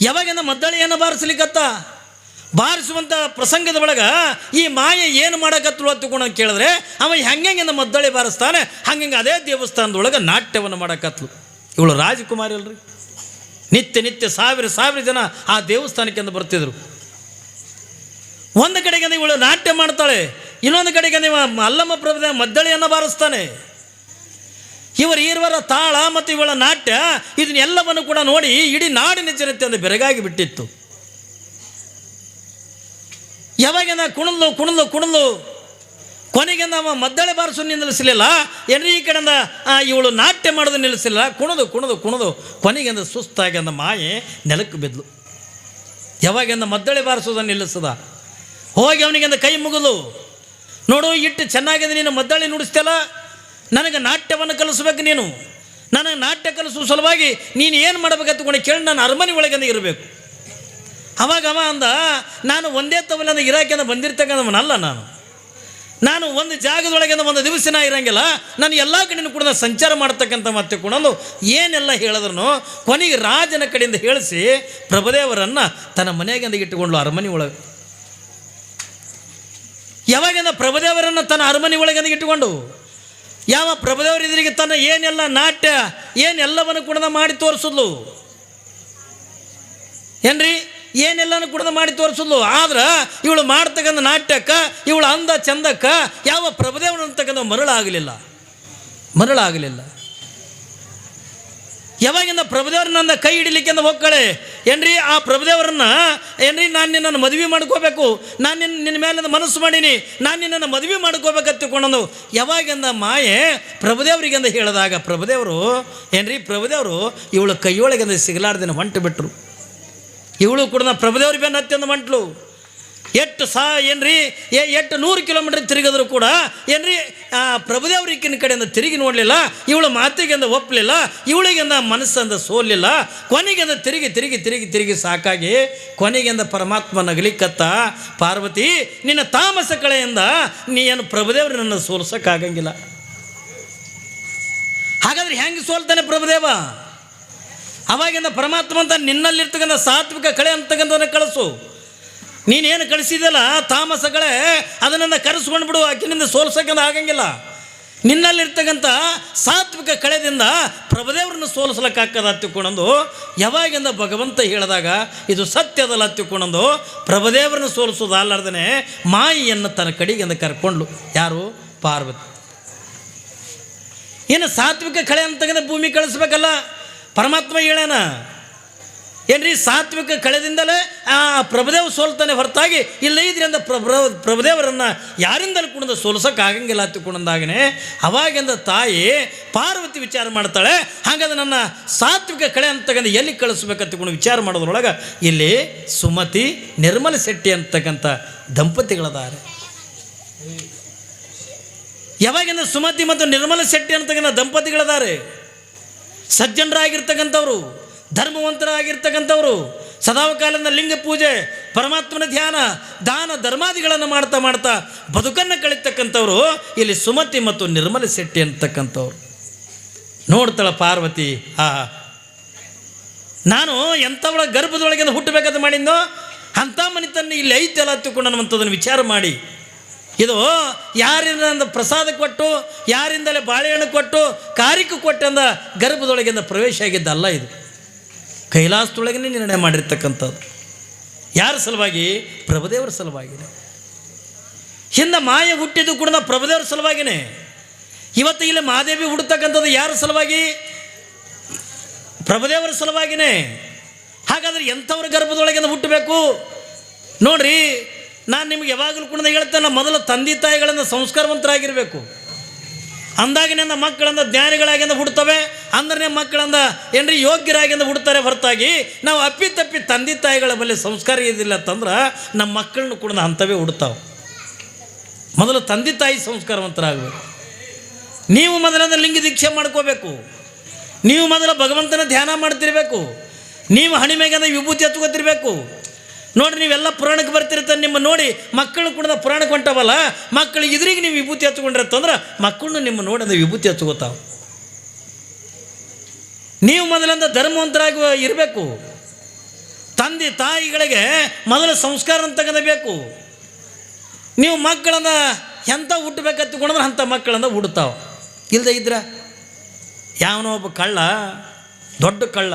ಯಾವಾಗಿಂದ ಮದ್ದಳೆಯನ್ನು ಬಾರಿಸ್ಲಿಕ್ಕತ್ತ? ಬಾರಿಸುವಂಥ ಪ್ರಸಂಗದ ಒಳಗೆ ಈ ಮಾಯೆ ಏನು ಮಾಡಕತ್ತಳು ಕೂಡ ಕೇಳಿದ್ರೆ, ಅವ ಹೆಂಗೆಂಗಿಂದ ಮದ್ದಳೆ ಬಾರಿಸ್ತಾನೆ, ಹಂಗಂಗೆ ಅದೇ ದೇವಸ್ಥಾನದೊಳಗೆ ನಾಟ್ಯವನ್ನು ಮಾಡಕತ್ಲು ಇವಳು ರಾಜಕುಮಾರಿ ಅಲ್ರಿ. ನಿತ್ಯ ನಿತ್ಯ ಸಾವಿರ ಸಾವಿರ ಜನ ಆ ದೇವಸ್ಥಾನಕ್ಕೆ ಅಂತ ಬರ್ತಿದ್ರು. ಒಂದು ಕಡೆಗೆ ಇವಳು ನಾಟ್ಯ ಮಾಡ್ತಾಳೆ, ಇನ್ನೊಂದು ಕಡೆಗೆ ನೀವು ಅಲ್ಲಮ್ಮ ಪ್ರಭದ ಮದ್ದಳೆಯನ್ನು ಬಾರಿಸ್ತಾನೆ. ಇವರ ಈರ್ವರ ತಾಳ ಮತ್ತು ಇವಳ ನಾಟ್ಯ ಇದನ್ನೆಲ್ಲವನ್ನು ಕೂಡ ನೋಡಿ ಇಡೀ ನಾಡಿನ ಜನತೆ ಅಂದರೆ ಬೆರಗಾಗಿ ಬಿಟ್ಟಿತ್ತು. ಯಾವಾಗಿಂದ ಕುಣಲು ಕುಣಲು ಕುಣಲು ಕೊನೆಗೆ ನಾವು ಮದ್ದಳೆ ಬಾರಿಸು ನಿಲ್ಲಿಸಲಿಲ್ಲ. ಎನ್ರಿ ಈ ಕಡೆಯಿಂದ ಇವಳು ನಾಟ್ಯ ಮಾಡೋದು ನಿಲ್ಲಿಸಲಿಲ್ಲ. ಕುಣದು ಕುಣದು ಕುಣದು. ಕೊನೆಗೆ ಅಂದ ಸುಸ್ತಾಗಿ ಅಂದ ಮಾಯೆ ನೆಲಕ್ಕೆ ಬಿದ್ಲು. ಯಾವಾಗಿಂದ ಮದ್ದಳೆ ಬಾರಿಸೋದನ್ನು ನಿಲ್ಲಿಸದ? ಹೋಗಿ ಅವನಿಗೆ ಕೈ ಮುಗಿದು ನೋಡು, ಇಟ್ಟು ಚೆನ್ನಾಗಿದೆ, ನೀನು ಮದ್ದಳೆ ನುಡಿಸ್ತಲ್ಲ ನನಗೆ ನಾಟ್ಯವನ್ನು ಕಲಿಸ್ಬೇಕು ನೀನು. ನನಗೆ ನಾಟ್ಯ ಕಲಿಸುವ ಸಲುವಾಗಿ ನೀನು ಏನು ಮಾಡ್ಬೇಕಂತಕೊಂಡು ಕೇಳಿ ನಾನು ಅರಮನೆ ಒಳಗಿಂದ ಇರಬೇಕು. ಅವಾಗ ಅವ ಅಂದ, ನಾನು ಒಂದೇ ತವಲಂದ ಇರಾಕಿಂದ ಬಂದಿರ್ತಕ್ಕಂಥವನಲ್ಲ ನಾನು. ನಾನು ಒಂದು ಜಾಗದೊಳಗಿಂದ ಒಂದು ದಿವಸ ನಾ ಇರಂಗಿಲ್ಲ, ನಾನು ಎಲ್ಲ ಕಡೆನೂ ಕೂಡ ಸಂಚಾರ ಮಾಡ್ತಕ್ಕಂಥ ಮತ್ತೆ ಕೂಡ ಏನೆಲ್ಲ ಹೇಳಿದ್ರು ಕೊನೆಗೆ ರಾಜನ ಕಡೆಯಿಂದ ಹೇಳಿಸಿ ಪ್ರಭುದೇವರನ್ನು ತನ್ನ ಮನೆಯಾಗಿಂದ ಇಟ್ಟುಕೊಂಡು ಅರಮನೆ ಒಳಗೆ. ಯಾವಾಗಿಂದ ಪ್ರಭುದೇವರನ್ನು ತನ್ನ ಅರಮನೆ ಒಳಗಿಂದ ಇಟ್ಟುಕೊಂಡು? ಯಾವ ಪ್ರಭುದೇವರ ಎದುರಿಗೆ ತನ್ನ ಏನೆಲ್ಲ ನಾಟ್ಯ, ಏನೆಲ್ಲವನ್ನು ಕುಣದ ಮಾಡಿ ತೋರಿಸಿದ್ಲು? ಏನ್ರಿ? ಏನೆಲ್ಲನೂ ಕೂಡ ಮಾಡಿ ತೋರಿಸಿದ್ಲು? ಆದ್ರೆ ಇವಳು ಮಾಡ್ತಕ್ಕಂಥ ನಾಟ್ಯಕ್ಕೆ, ಇವಳು ಅಂದ ಚಂದಕ್ಕ ಯಾವ ಪ್ರಭುದೇವನ ಅಂತಕ್ಕಂಥ ಮರಳಾಗಲಿಲ್ಲ. ಮರಳಾಗಲಿಲ್ಲ. ಯಾವಾಗಿಂದ ಪ್ರಭುದೇವ್ರನ್ನ ಕೈ ಹಿಡಿಲಿಕ್ಕೆ ಅಂತ ಹೋಗ್ಕಳೆ? ಏನ್ರಿ ಆ ಪ್ರಭುದೇವರನ್ನ? ಏನ್ರಿ ನಾನು ನಿನ್ನನ್ನು ಮದುವೆ ಮಾಡ್ಕೋಬೇಕು? ನಾನು ನಿನ್ನ ನಿನ್ನ ಮೇಲೆ ಮನಸ್ಸು ಮಾಡೀನಿ. ನಾನು ನಿನ್ನನ್ನು ಮದುವೆ ಮಾಡ್ಕೋಬೇಕತ್ತಿಕೊಂಡು ಯಾವಾಗಿಂದ ಮಾಯೆ ಪ್ರಭುದೇವರಿಗೆಂದ ಹೇಳಿದಾಗ ಪ್ರಭುದೇವರು, ಏನ್ರಿ ಪ್ರಭುದೇವರು ಇವಳು ಕೈಯೊಳಗಿಂದ ಸಿಗಲಾರ್ದಿನ ಹೊಂಟು ಬಿಟ್ರು. ಇವಳು ಕೂಡ ಪ್ರಭುದೇವ್ರಿಗೆ ಹತ್ತಿ ಅಂದ ಮಂಟ್ಲು ಎಷ್ಟು ಸಾ ಏನ್ರಿ? ಏ ಎಷ್ಟು ನೂರು ಕಿಲೋಮೀಟರ್ ತಿರುಗಿದ್ರು ಕೂಡ ಏನ್ರಿ? ಪ್ರಭುದೇವ್ರಿಕ್ಕಿನ ಕಡೆಯಿಂದ ತಿರುಗಿ ನೋಡಲಿಲ್ಲ, ಇವಳು ಮಾತಿಗೆಂದ ಒಪ್ಪಲಿಲ್ಲ ಇವಳಿಗೆಂದ ಮನಸ್ಸಂದ ಸೋಲಿಲ್ಲ, ಕೊನೆಗೆಂದ ತಿರುಗಿ ತಿರುಗಿ ತಿರುಗಿ ತಿರುಗಿ ಸಾಕಾಗಿ ಕೊನೆಗೆಂದ ಪರಮಾತ್ಮ ನಗಲಿಕ್ಕತ್ತ ಪಾರ್ವತಿ, ನಿನ್ನ ತಾಮಸ ಕಳೆಯಿಂದ ನೀ ಏನು ಪ್ರಭುದೇವ್ರನ್ನ ಸೋಲ್ಸೋಕ್ಕಾಗಂಗಿಲ್ಲ. ಹಾಗಾದ್ರೆ ಹೆಂಗೆ ಸೋಲ್ತಾನೆ ಪ್ರಭುದೇವ? ಅವಾಗಿಂದ ಪರಮಾತ್ಮ ಅಂತ ನಿನ್ನಲ್ಲಿರ್ತಕ್ಕಂಥ ಸಾತ್ವಿಕ ಕಳೆ ಅಂತಕ್ಕಂಥದನ್ನು ಕಳಿಸು. ನೀನೇನು ಕಳಿಸಿದಲ್ಲ ತಾಮಸಗಳೇ ಅದನ್ನು ಕರೆಸ್ಕೊಂಡು ಬಿಡು, ಆಕಿನಿಂದ ಸೋಲ್ಸಕ್ಕಂತ ಆಗಂಗಿಲ್ಲ. ನಿನ್ನಲ್ಲಿರ್ತಕ್ಕಂಥ ಸಾತ್ವಿಕ ಕಳೆದಿಂದ ಪ್ರಭುದೇವರನ್ನು ಸೋಲಿಸ್ಲಕ್ಕಾಗದ ಹತ್ತಿಕೊಂಡಂದು ಯಾವಾಗಿಂದ ಭಗವಂತ ಹೇಳಿದಾಗ ಇದು ಸತ್ಯದಲ್ಲ ಹತ್ತಿಕೊಂಡಂದು ಪ್ರಭುದೇವರನ್ನು ಸೋಲಿಸೋದು ಮಾಯಿಯನ್ನು ತನ್ನ ಕಡೆಗಿಂದ ಕರ್ಕೊಂಡ್ಲು. ಯಾರು? ಪಾರ್ವತಿ. ಏನು ಸಾತ್ವಿಕ ಕಳೆ ಅಂತಕ್ಕಂಥ ಭೂಮಿ ಕಳಿಸ್ಬೇಕಲ್ಲ? ಪರಮಾತ್ಮ ಹೇಳ್ಯಾನ ಏನ್ರಿ, ಸಾತ್ವಿಕ ಕಳೆದಿಂದಲೇ ಆ ಪ್ರಭುದೇವ ಸೋಲ್ತಾನೆ ಹೊರತಾಗಿ, ಇಲ್ಲ ಇದರಿಂದ ಪ್ರಭ ಪ್ರಭುದೇವರನ್ನು ಯಾರಿಂದಲೂ ಕೂಡ ಸೋಲ್ಸೋಕೆ ಆಗಂಗಿಲ್ಲ ಕುಣಂದಾಗನೆ ಅವಾಗಿಂದ ತಾಯಿ ಪಾರ್ವತಿ ವಿಚಾರ ಮಾಡ್ತಾಳೆ, ಹಾಗಾದ್ರೆ ನನ್ನ ಸಾತ್ವಿಕ ಕಳೆ ಅಂತಕ್ಕಂಥ ಎಲ್ಲಿ ಕಳಿಸ್ಬೇಕಂತಕೊಂಡು ವಿಚಾರ ಮಾಡೋದ್ರೊಳಗೆ ಇಲ್ಲಿ ಸುಮತಿ, ನಿರ್ಮಲ ಶೆಟ್ಟಿ ಅಂತಕ್ಕಂಥ ದಂಪತಿಗಳದಾರೆ. ಯಾವಾಗಿಂದ ಸುಮತಿ ಮತ್ತು ನಿರ್ಮಲ ಶೆಟ್ಟಿ ಅಂತಕ್ಕಂಥ ದಂಪತಿಗಳದಾರೆ. ಸಜ್ಜನರಾಗಿರ್ತಕ್ಕಂಥವ್ರು. ಧರ್ಮವಂತರಾಗಿರ್ತಕ್ಕಂಥವ್ರು, ಸದಾವಕಾಲದ ಲಿಂಗ ಪೂಜೆ, ಪರಮಾತ್ಮನ ಧ್ಯಾನ, ದಾನ, ಧರ್ಮಾದಿಗಳನ್ನು ಮಾಡ್ತಾ ಮಾಡ್ತಾ ಬದುಕನ್ನು ಕಳಿತಕ್ಕಂಥವ್ರು ಇಲ್ಲಿ ಸುಮತಿ ಮತ್ತು ನಿರ್ಮಲ ಶೆಟ್ಟಿ ಅಂತಕ್ಕಂಥವ್ರು. ನೋಡ್ತಾಳೆ ಪಾರ್ವತಿ, ಆ, ನಾನು ಎಂಥವಳ ಗರ್ಭದೊಳಗಿಂದ ಹುಟ್ಟಬೇಕಂತ ಮಾಡಿದ್ದೋ ಅಂಥ ಮನಿತನ್ನ ಇಲ್ಲಿ ಐತೆಲ್ಲ ತಿಳ್ಕೊಂಡು ಅನ್ನುವಂಥದ್ದನ್ನು ವಿಚಾರ ಮಾಡಿ. ಇದು ಯಾರಿಂದ ಪ್ರಸಾದ ಕೊಟ್ಟು, ಯಾರಿಂದಲೇ ಬಾಳೆಹಣ್ಣು ಕೊಟ್ಟು, ಕಾರಿಕೆ ಕೊಟ್ಟಂದ ಗರ್ಭದೊಳಗಿಂದ ಪ್ರವೇಶ ಆಗಿದ್ದಲ್ಲ ಇದು. ಕೈಲಾಸದೊಳಗೇ ನಿರ್ಣಯ ಮಾಡಿರ್ತಕ್ಕಂಥದ್ದು. ಯಾರ ಸಲುವಾಗಿ? ಪ್ರಭುದೇವರ ಸಲುವಾಗಿನೇ. ಹಿಂದೆ ಮಾಯ ಹುಟ್ಟಿದ್ದು ಕೂಡ ನಾವು ಪ್ರಭುದೇವರ ಸಲುವಾಗಿನೇ. ಇವತ್ತು ಇಲ್ಲಿ ಮಹಾದೇವಿ ಹುಡ್ತಕ್ಕಂಥದ್ದು ಯಾರ ಸಲುವಾಗಿ? ಪ್ರಭುದೇವರ ಸಲುವಾಗಿನೇ. ಹಾಗಾದ್ರೆ ಎಂಥವ್ರ ಗರ್ಭದೊಳಗಿಂದ ಹುಟ್ಟಬೇಕು? ನೋಡ್ರಿ, ನಾನು ನಿಮ್ಗೆ ಯಾವಾಗಲೂ ಕೂಡ ಹೇಳ್ತೇನೆ, ಮೊದಲು ತಂದೆ ತಾಯಿಗಳನ್ನು ಸಂಸ್ಕಾರವಂತರಾಗಿರಬೇಕು. ಅಂದಾಗ ಮಕ್ಕಳಂದ ಜ್ಞಾನಿಗಳಾಗಿಂದ ಹುಡ್ತವೆ ಅಂದ್ರೆ ಮಕ್ಕಳಂದ ಏನ್ರಿ ಯೋಗ್ಯರಾಗಿಂದ ಹುಡ್ತಾರೆ ಹೊರತಾಗಿ, ನಾವು ಅಪ್ಪಿ ತಪ್ಪಿ ತಂದೆ ತಾಯಿಗಳ ಬಳಿ ಸಂಸ್ಕಾರ ಇದಿಲ್ಲ ಅಂತಂದ್ರೆ ನಮ್ಮ ಮಕ್ಕಳನ್ನು ಕೂಡ ಅಂಥವೇ ಹುಡ್ತಾವೆ. ಮೊದಲು ತಂದೆ ತಾಯಿ ಸಂಸ್ಕಾರವಂತರಾಗಬೇಕು. ನೀವು ಮೊದಲಂದ್ರೆ ಲಿಂಗ ದೀಕ್ಷೆ ಮಾಡ್ಕೋಬೇಕು. ನೀವು ಮೊದಲು ಭಗವಂತನ ಧ್ಯಾನ ಮಾಡ್ತಿರ್ಬೇಕು. ನೀವು ಹಣಿಮೆಗೆ ವಿಭೂತಿ ಹತ್ಕೋತಿರ್ಬೇಕು ನೋಡ್ರಿ ನೀವೆಲ್ಲ ಪುರಾಣಕ್ಕೆ ಬರ್ತಿರ್ತಾರೆ, ನಿಮ್ಮ ನೋಡಿ ಮಕ್ಕಳು ಕೂಡ ಪುರಾಣಕ್ಕೆ ಹೊಂಟವಲ್ಲ ಮಕ್ಕಳು ಇದ್ರಿಗೆ ನೀವು ವಿಭೂತಿ ಹಚ್ಕೊಂಡಿರತ್ತಂದ್ರೆ ಮಕ್ಕಳನ್ನು ನಿಮ್ಮ ನೋಡಿ ಅಂದ್ರೆ ವಿಭೂತಿ ಹಚ್ಕೋತಾವ. ನೀವು ಮೊದಲಿಂದ ಧರ್ಮವಂತರಾಗಿ ಇರಬೇಕು. ತಂದೆ ತಾಯಿಗಳಿಗೆ ಮೊದಲ ಸಂಸ್ಕಾರ ತೆಗೆದಬೇಕು. ಬೇಕು ನೀವು ಮಕ್ಕಳನ್ನ ಎಂಥ ಹುಟ್ಟಬೇಕತ್ತುಕೊಂಡ್ರೆ ಅಂಥ ಮಕ್ಕಳನ್ನ ಹುಡ್ತಾವ ಇಲ್ಲದೆ ಇದ್ರ ಯಾವನೋ ಒಬ್ಬ ಕಳ್ಳ, ದೊಡ್ಡ ಕಳ್ಳ,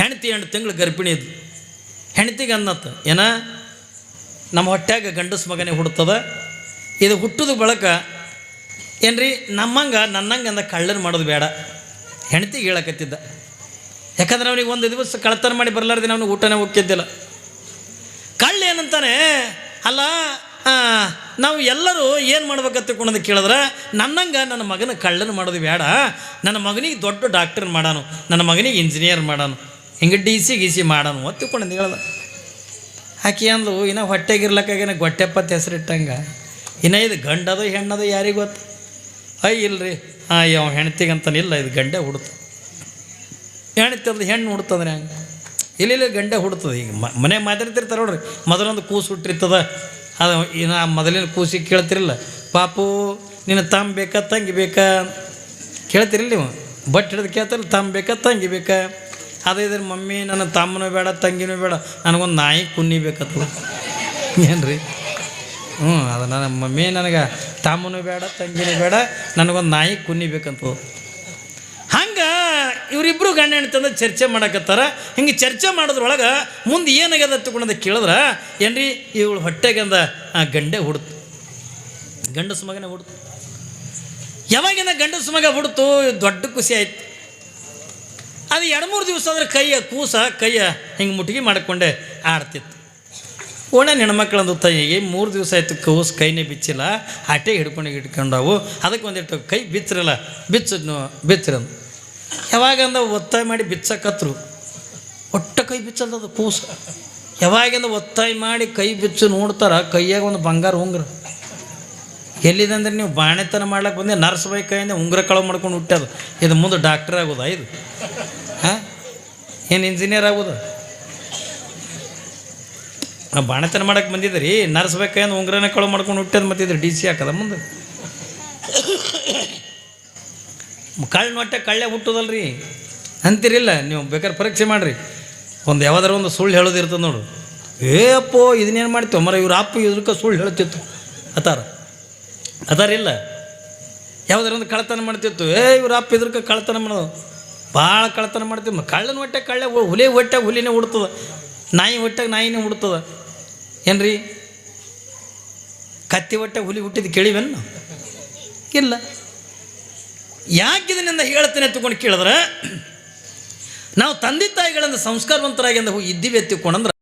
ಹೆಂಡತಿ ಎಂಟು ತಿಂಗಳು ಗರ್ಭಿಣಿ ಇದ್ಲು. ಹೆಂಡತಿಗೆ ಅನ್ನತ್ತ. ಏನ? ನಮ್ಮ ಹೊಟ್ಯಾಗ ಗಂಡಸ್ ಮಗನೇ ಹುಡ್ತದ. ಇದು ಹುಟ್ಟದ ಬಳಕ ಏನ್ರಿ? ನಮ್ಮಂಗ, ನನ್ನಂಗೆ ಅಂದ ಕಳ್ಳನ ಮಾಡೋದು ಬೇಡ. ಹೆಂಡತಿಗೆ ಹೇಳಕತ್ತಿದ್ದ. ಯಾಕಂದ್ರೆ ಅವನಿಗೆ ಒಂದು ದಿವಸ ಕಳ್ತನ ಮಾಡಿ ಬರಲಾರ್ದಿನ ಅವನಿಗೆ ಊಟನೇ ಹೋಗ್ತಿದ್ದಿಲ್ಲ. ಕಳ್ಳ ಏನಂತಾನೆ? ಅಲ್ಲ ನಾವು ಎಲ್ಲರೂ ಏನು ಮಾಡ್ಬೇಕಂತ ಕೊಡೋದು ಕೇಳಿದ್ರೆ, ನನ್ನಂಗೆ ನನ್ನ ಮಗನ ಕಳ್ಳನ ಮಾಡೋದು ಬೇಡ. ನನ್ನ ಮಗನಿಗೆ ದೊಡ್ಡ ಡಾಕ್ಟರ್ ಮಾಡಾನು. ನನ್ನ ಮಗನಿಗೆ ಇಂಜಿನಿಯರ್ ಮಾಡಾನು. ಹಿಂಗೆ ಡಿ ಸಿ ಗಿ ಸಿ ಮಾಡಾನು ಅಂತ ತಿಳ್ಕೊಂಡು ಹೇಳ್ದ ಆಕೆ ಅಂದ್ಲು, ಇನ್ನು ಹೊಟ್ಟೆಗಿರ್ಲಕ್ಕಾಗೇನ ಗೊಟ್ಟೆಪ್ಪತ್ತು ಹೆಸರಿಟ್ಟಂಗೆ ಇನ್ನು ಇದು ಗಂಡದು ಹೆಣ್ಣದು ಯಾರಿಗೆ ಗೊತ್ತು? ಅಯ್ಯ ಇಲ್ರಿ. ಹಾಂ ಯಾವ ಹೆಣ್ತಿಗಂತನಿಲ್ಲ ಇದು ಗಂಡೆ ಹುಡ್ತು ಹೆಣ್ತಿ ಅಂದ್ರೆ ಹೆಣ್ಣು ಹುಡ್ತದ್ರೆ ಹಂಗೆ. ಇಲ್ಲ ಇಲ್ಲ, ಗಂಡೆ ಹುಡ್ತದೆ. ಈಗ ಮನೆ ಮಾತಾಡ್ತಿರ್ತಾರೆ ನೋಡ್ರಿ. ಮೊದಲೊಂದು ಕೂಸು ಹುಟ್ಟಿರ್ತದ. ಅದು ಇನ್ನು ಆ ಮೊದಲಿನ ಕೂಸಿಗೆ ಕೇಳ್ತಿರಲಿಲ್ಲ. ಪಾಪು, ನಿನ್ನ ತಮ್ಮ ಬೇಕಾ, ತಂಗಿ ಬೇಕಾ? ಕೇಳ್ತಿರಲ್ಲ ನೀವು ಬಟ್ ಹಿಡಿದು ಕೇಳ್ತಾರಲ್ಲ ತಮ್ಮ ಬೇಕಾ, ತಂಗಿ ಬೇಕಾ? ಅದೇ ಇದ್ರ ಮಮ್ಮಿ, ನನ್ನ ತಮ್ಮನೂ ಬೇಡ, ತಂಗಿನೂ ಬೇಡ, ನನಗೊಂದು ನಾಯಿ ಕುನ್ನಿ ಬೇಕತ್ತದ ಏನು ರೀ ಹ್ಞೂ ಅದು ನನ್ನ ಮಮ್ಮಿ, ನನಗೆ ತಮ್ಮನೂ ಬೇಡ, ತಂಗಿನೂ ಬೇಡ, ನನಗೊಂದು ನಾಯಿ ಕುನ್ನಿ ಬೇಕಂತ. ಹಂಗೆ ಇವರಿಬ್ಬರು ಗಂಡ ಹೆಣ್ತಂದ್ರೆ ಚರ್ಚೆ ಮಾಡಕತ್ತಾರ. ಹಿಂಗೆ ಚರ್ಚೆ ಮಾಡೋದ್ರೊಳಗೆ ಮುಂದೆ ಏನಾಗ್ಯದ ತಗೊಂಡಂದ ಕೇಳಿದ್ರೆ, ಏನ್ರಿ, ಇವಳು ಹೊಟ್ಟೆಗಂದ ಆ ಗಂಡೆ ಹುಡ್ತು. ಗಂಡಸ ಮಗನೇ ಹುಡ್ತು. ಯಾವಾಗಿಂದ ಗಂಡಸ ಮಗ ಹುಡ್ತು, ದೊಡ್ಡ ಖುಷಿ ಆಯ್ತು. ಅದು ಎರಡು ಮೂರು ದಿವಸ ಅಂದ್ರೆ ಕೈಯ ಕೂಸ ಕೈಯ ಹಿಂಗೆ ಮುಟ್ಟಿಗೆ ಮಾಡಿಕೊಂಡೆ ಆಡ್ತಿತ್ತು. ಓಣೆ ಹೆಣ್ಮಕ್ಳಂದು ತಾಯಿಗೆ ಮೂರು ದಿವಸ ಆಯ್ತು ಕೂಸು ಕೈನೇ ಬಿಚ್ಚಿಲ್ಲ ಹಟೆ ಹಿಡ್ಕೊಂಡು ಹಿಡ್ಕೊಂಡವು ಅದಕ್ಕೆ ಒಂದಿಟ್ಟು ಕೈ ಬಿಚ್ಚರಲ್ಲ, ಬಿಚ್ಚದ್ನು, ಬಿಚ್ಚರಂದು. ಯಾವಾಗಂದ ಒತ್ತಾಯ ಮಾಡಿ ಬಿಚ್ಚಕತ್ರು. ಒಟ್ಟ ಕೈ ಬಿಚ್ಚಲ್ದದು ಕೂಸ. ಯಾವಾಗಿಂದ ಒತ್ತಾಯ ಮಾಡಿ ಕೈ ಬಿಚ್ಚು ನೋಡ್ತಾರ, ಕೈಯಾಗ ಒಂದು ಬಂಗಾರ ಉಂಗ್ರ. ಎಲ್ಲಿದಂದ್ರೆ ನೀವು ಬಾಣೆತನ ಮಾಡ್ಲಕ್ಕೆ ಬಂದೆ, ನರ್ಸ್ ಬೈಕ್ ಕೈಯಿಂದ ಉಂಗ್ರ ಕಳವು ಮಾಡ್ಕೊಂಡು ಹುಟ್ಟೋದು ಇದು ಮುಂದೆ ಡಾಕ್ಟರ್ ಆಗೋದಾ ಇದು? ಹಾಂ? ಏನು ಇಂಜಿನಿಯರ್ ಆಗೋದು? ಆ ಬಾಣತನ ಮಾಡಕ್ಕೆ ಬಂದಿದ್ರಿ ನರ್ಸ್ ಏನು ಉಂಗ್ರನ ಕಳು ಮಾಡ್ಕೊಂಡು ಹುಟ್ಟೋದು ಮತ್ತಿದ್ರು ಡಿ ಸಿ ಹಾಕದ ಮುಂದೆ. ಕಳ್ಳ ಹೊಟ್ಟೆ ಕಳ್ಳೆ ಹುಟ್ಟುದಲ್ರಿ. ಅಂತೀರಿಲ್ಲ, ನೀವು ಬೇಕಾದ್ರೆ ಪರೀಕ್ಷೆ ಮಾಡಿರಿ. ಒಂದು ಯಾವ್ದಾರ ಒಂದು ಸುಳ್ಳು ಹೇಳೋದಿರ್ತದೆ ನೋಡು. ಏ ಅಪ್ಪೋ ಇದನ್ನೇನು ಮಾಡ್ತೇವೆ ಮರ ಇವ್ರ ಅಪ್ಪ ಇದಕ್ಕೆ ಸುಳ್ಳು ಹೇಳ್ತಿತ್ತು. ಅತಾರ. ಅದಾರಿಲ್ಲ ಯಾವ್ದಾರ ಒಂದು ಕಳ್ತನ ಮಾಡ್ತಿತ್ತು. ಏ, ಇವ್ರ ಅಪ್ಪ ಇದ್ರಕ್ಕೆ ಕಳ್ತನ ಮಾಡೋದು. ಭಾಳ ಕಳ್ತನ ಮಾಡ್ತೀವಿ. ಕಳ್ಳನ ಹೊಟ್ಟೆ ಕಳ್ಳೆ ಹುಲಿ ಹೊಟ್ಟೆ ಹುಲಿನೇ ಹುಡ್ತದ. ನಾಯಿ ಹೊಟ್ಟೆಗೆ ನಾಯಿನೇ ಹುಡ್ತದ. ಏನ್ರಿ? ಕತ್ತಿ ಹೊಟ್ಟೆ ಹುಲಿ ಹುಟ್ಟಿದ್ದು ಕೇಳಿವೇನು? ಇಲ್ಲ. ಯಾಕೆ ಇದನ್ನಿಂದ ಹೇಳ್ತೇನೆ ತಗೊಂಡು ಕೇಳಿದ್ರೆ, ನಾವು ತಂದೆ ತಾಯಿಗಳಿಂದ ಸಂಸ್ಕಾರವಂತರಾಗಿ ಅಂದ ಇದ್ದೀವಿ ಎತ್ತಿಕೊಂಡಂದ್ರೆ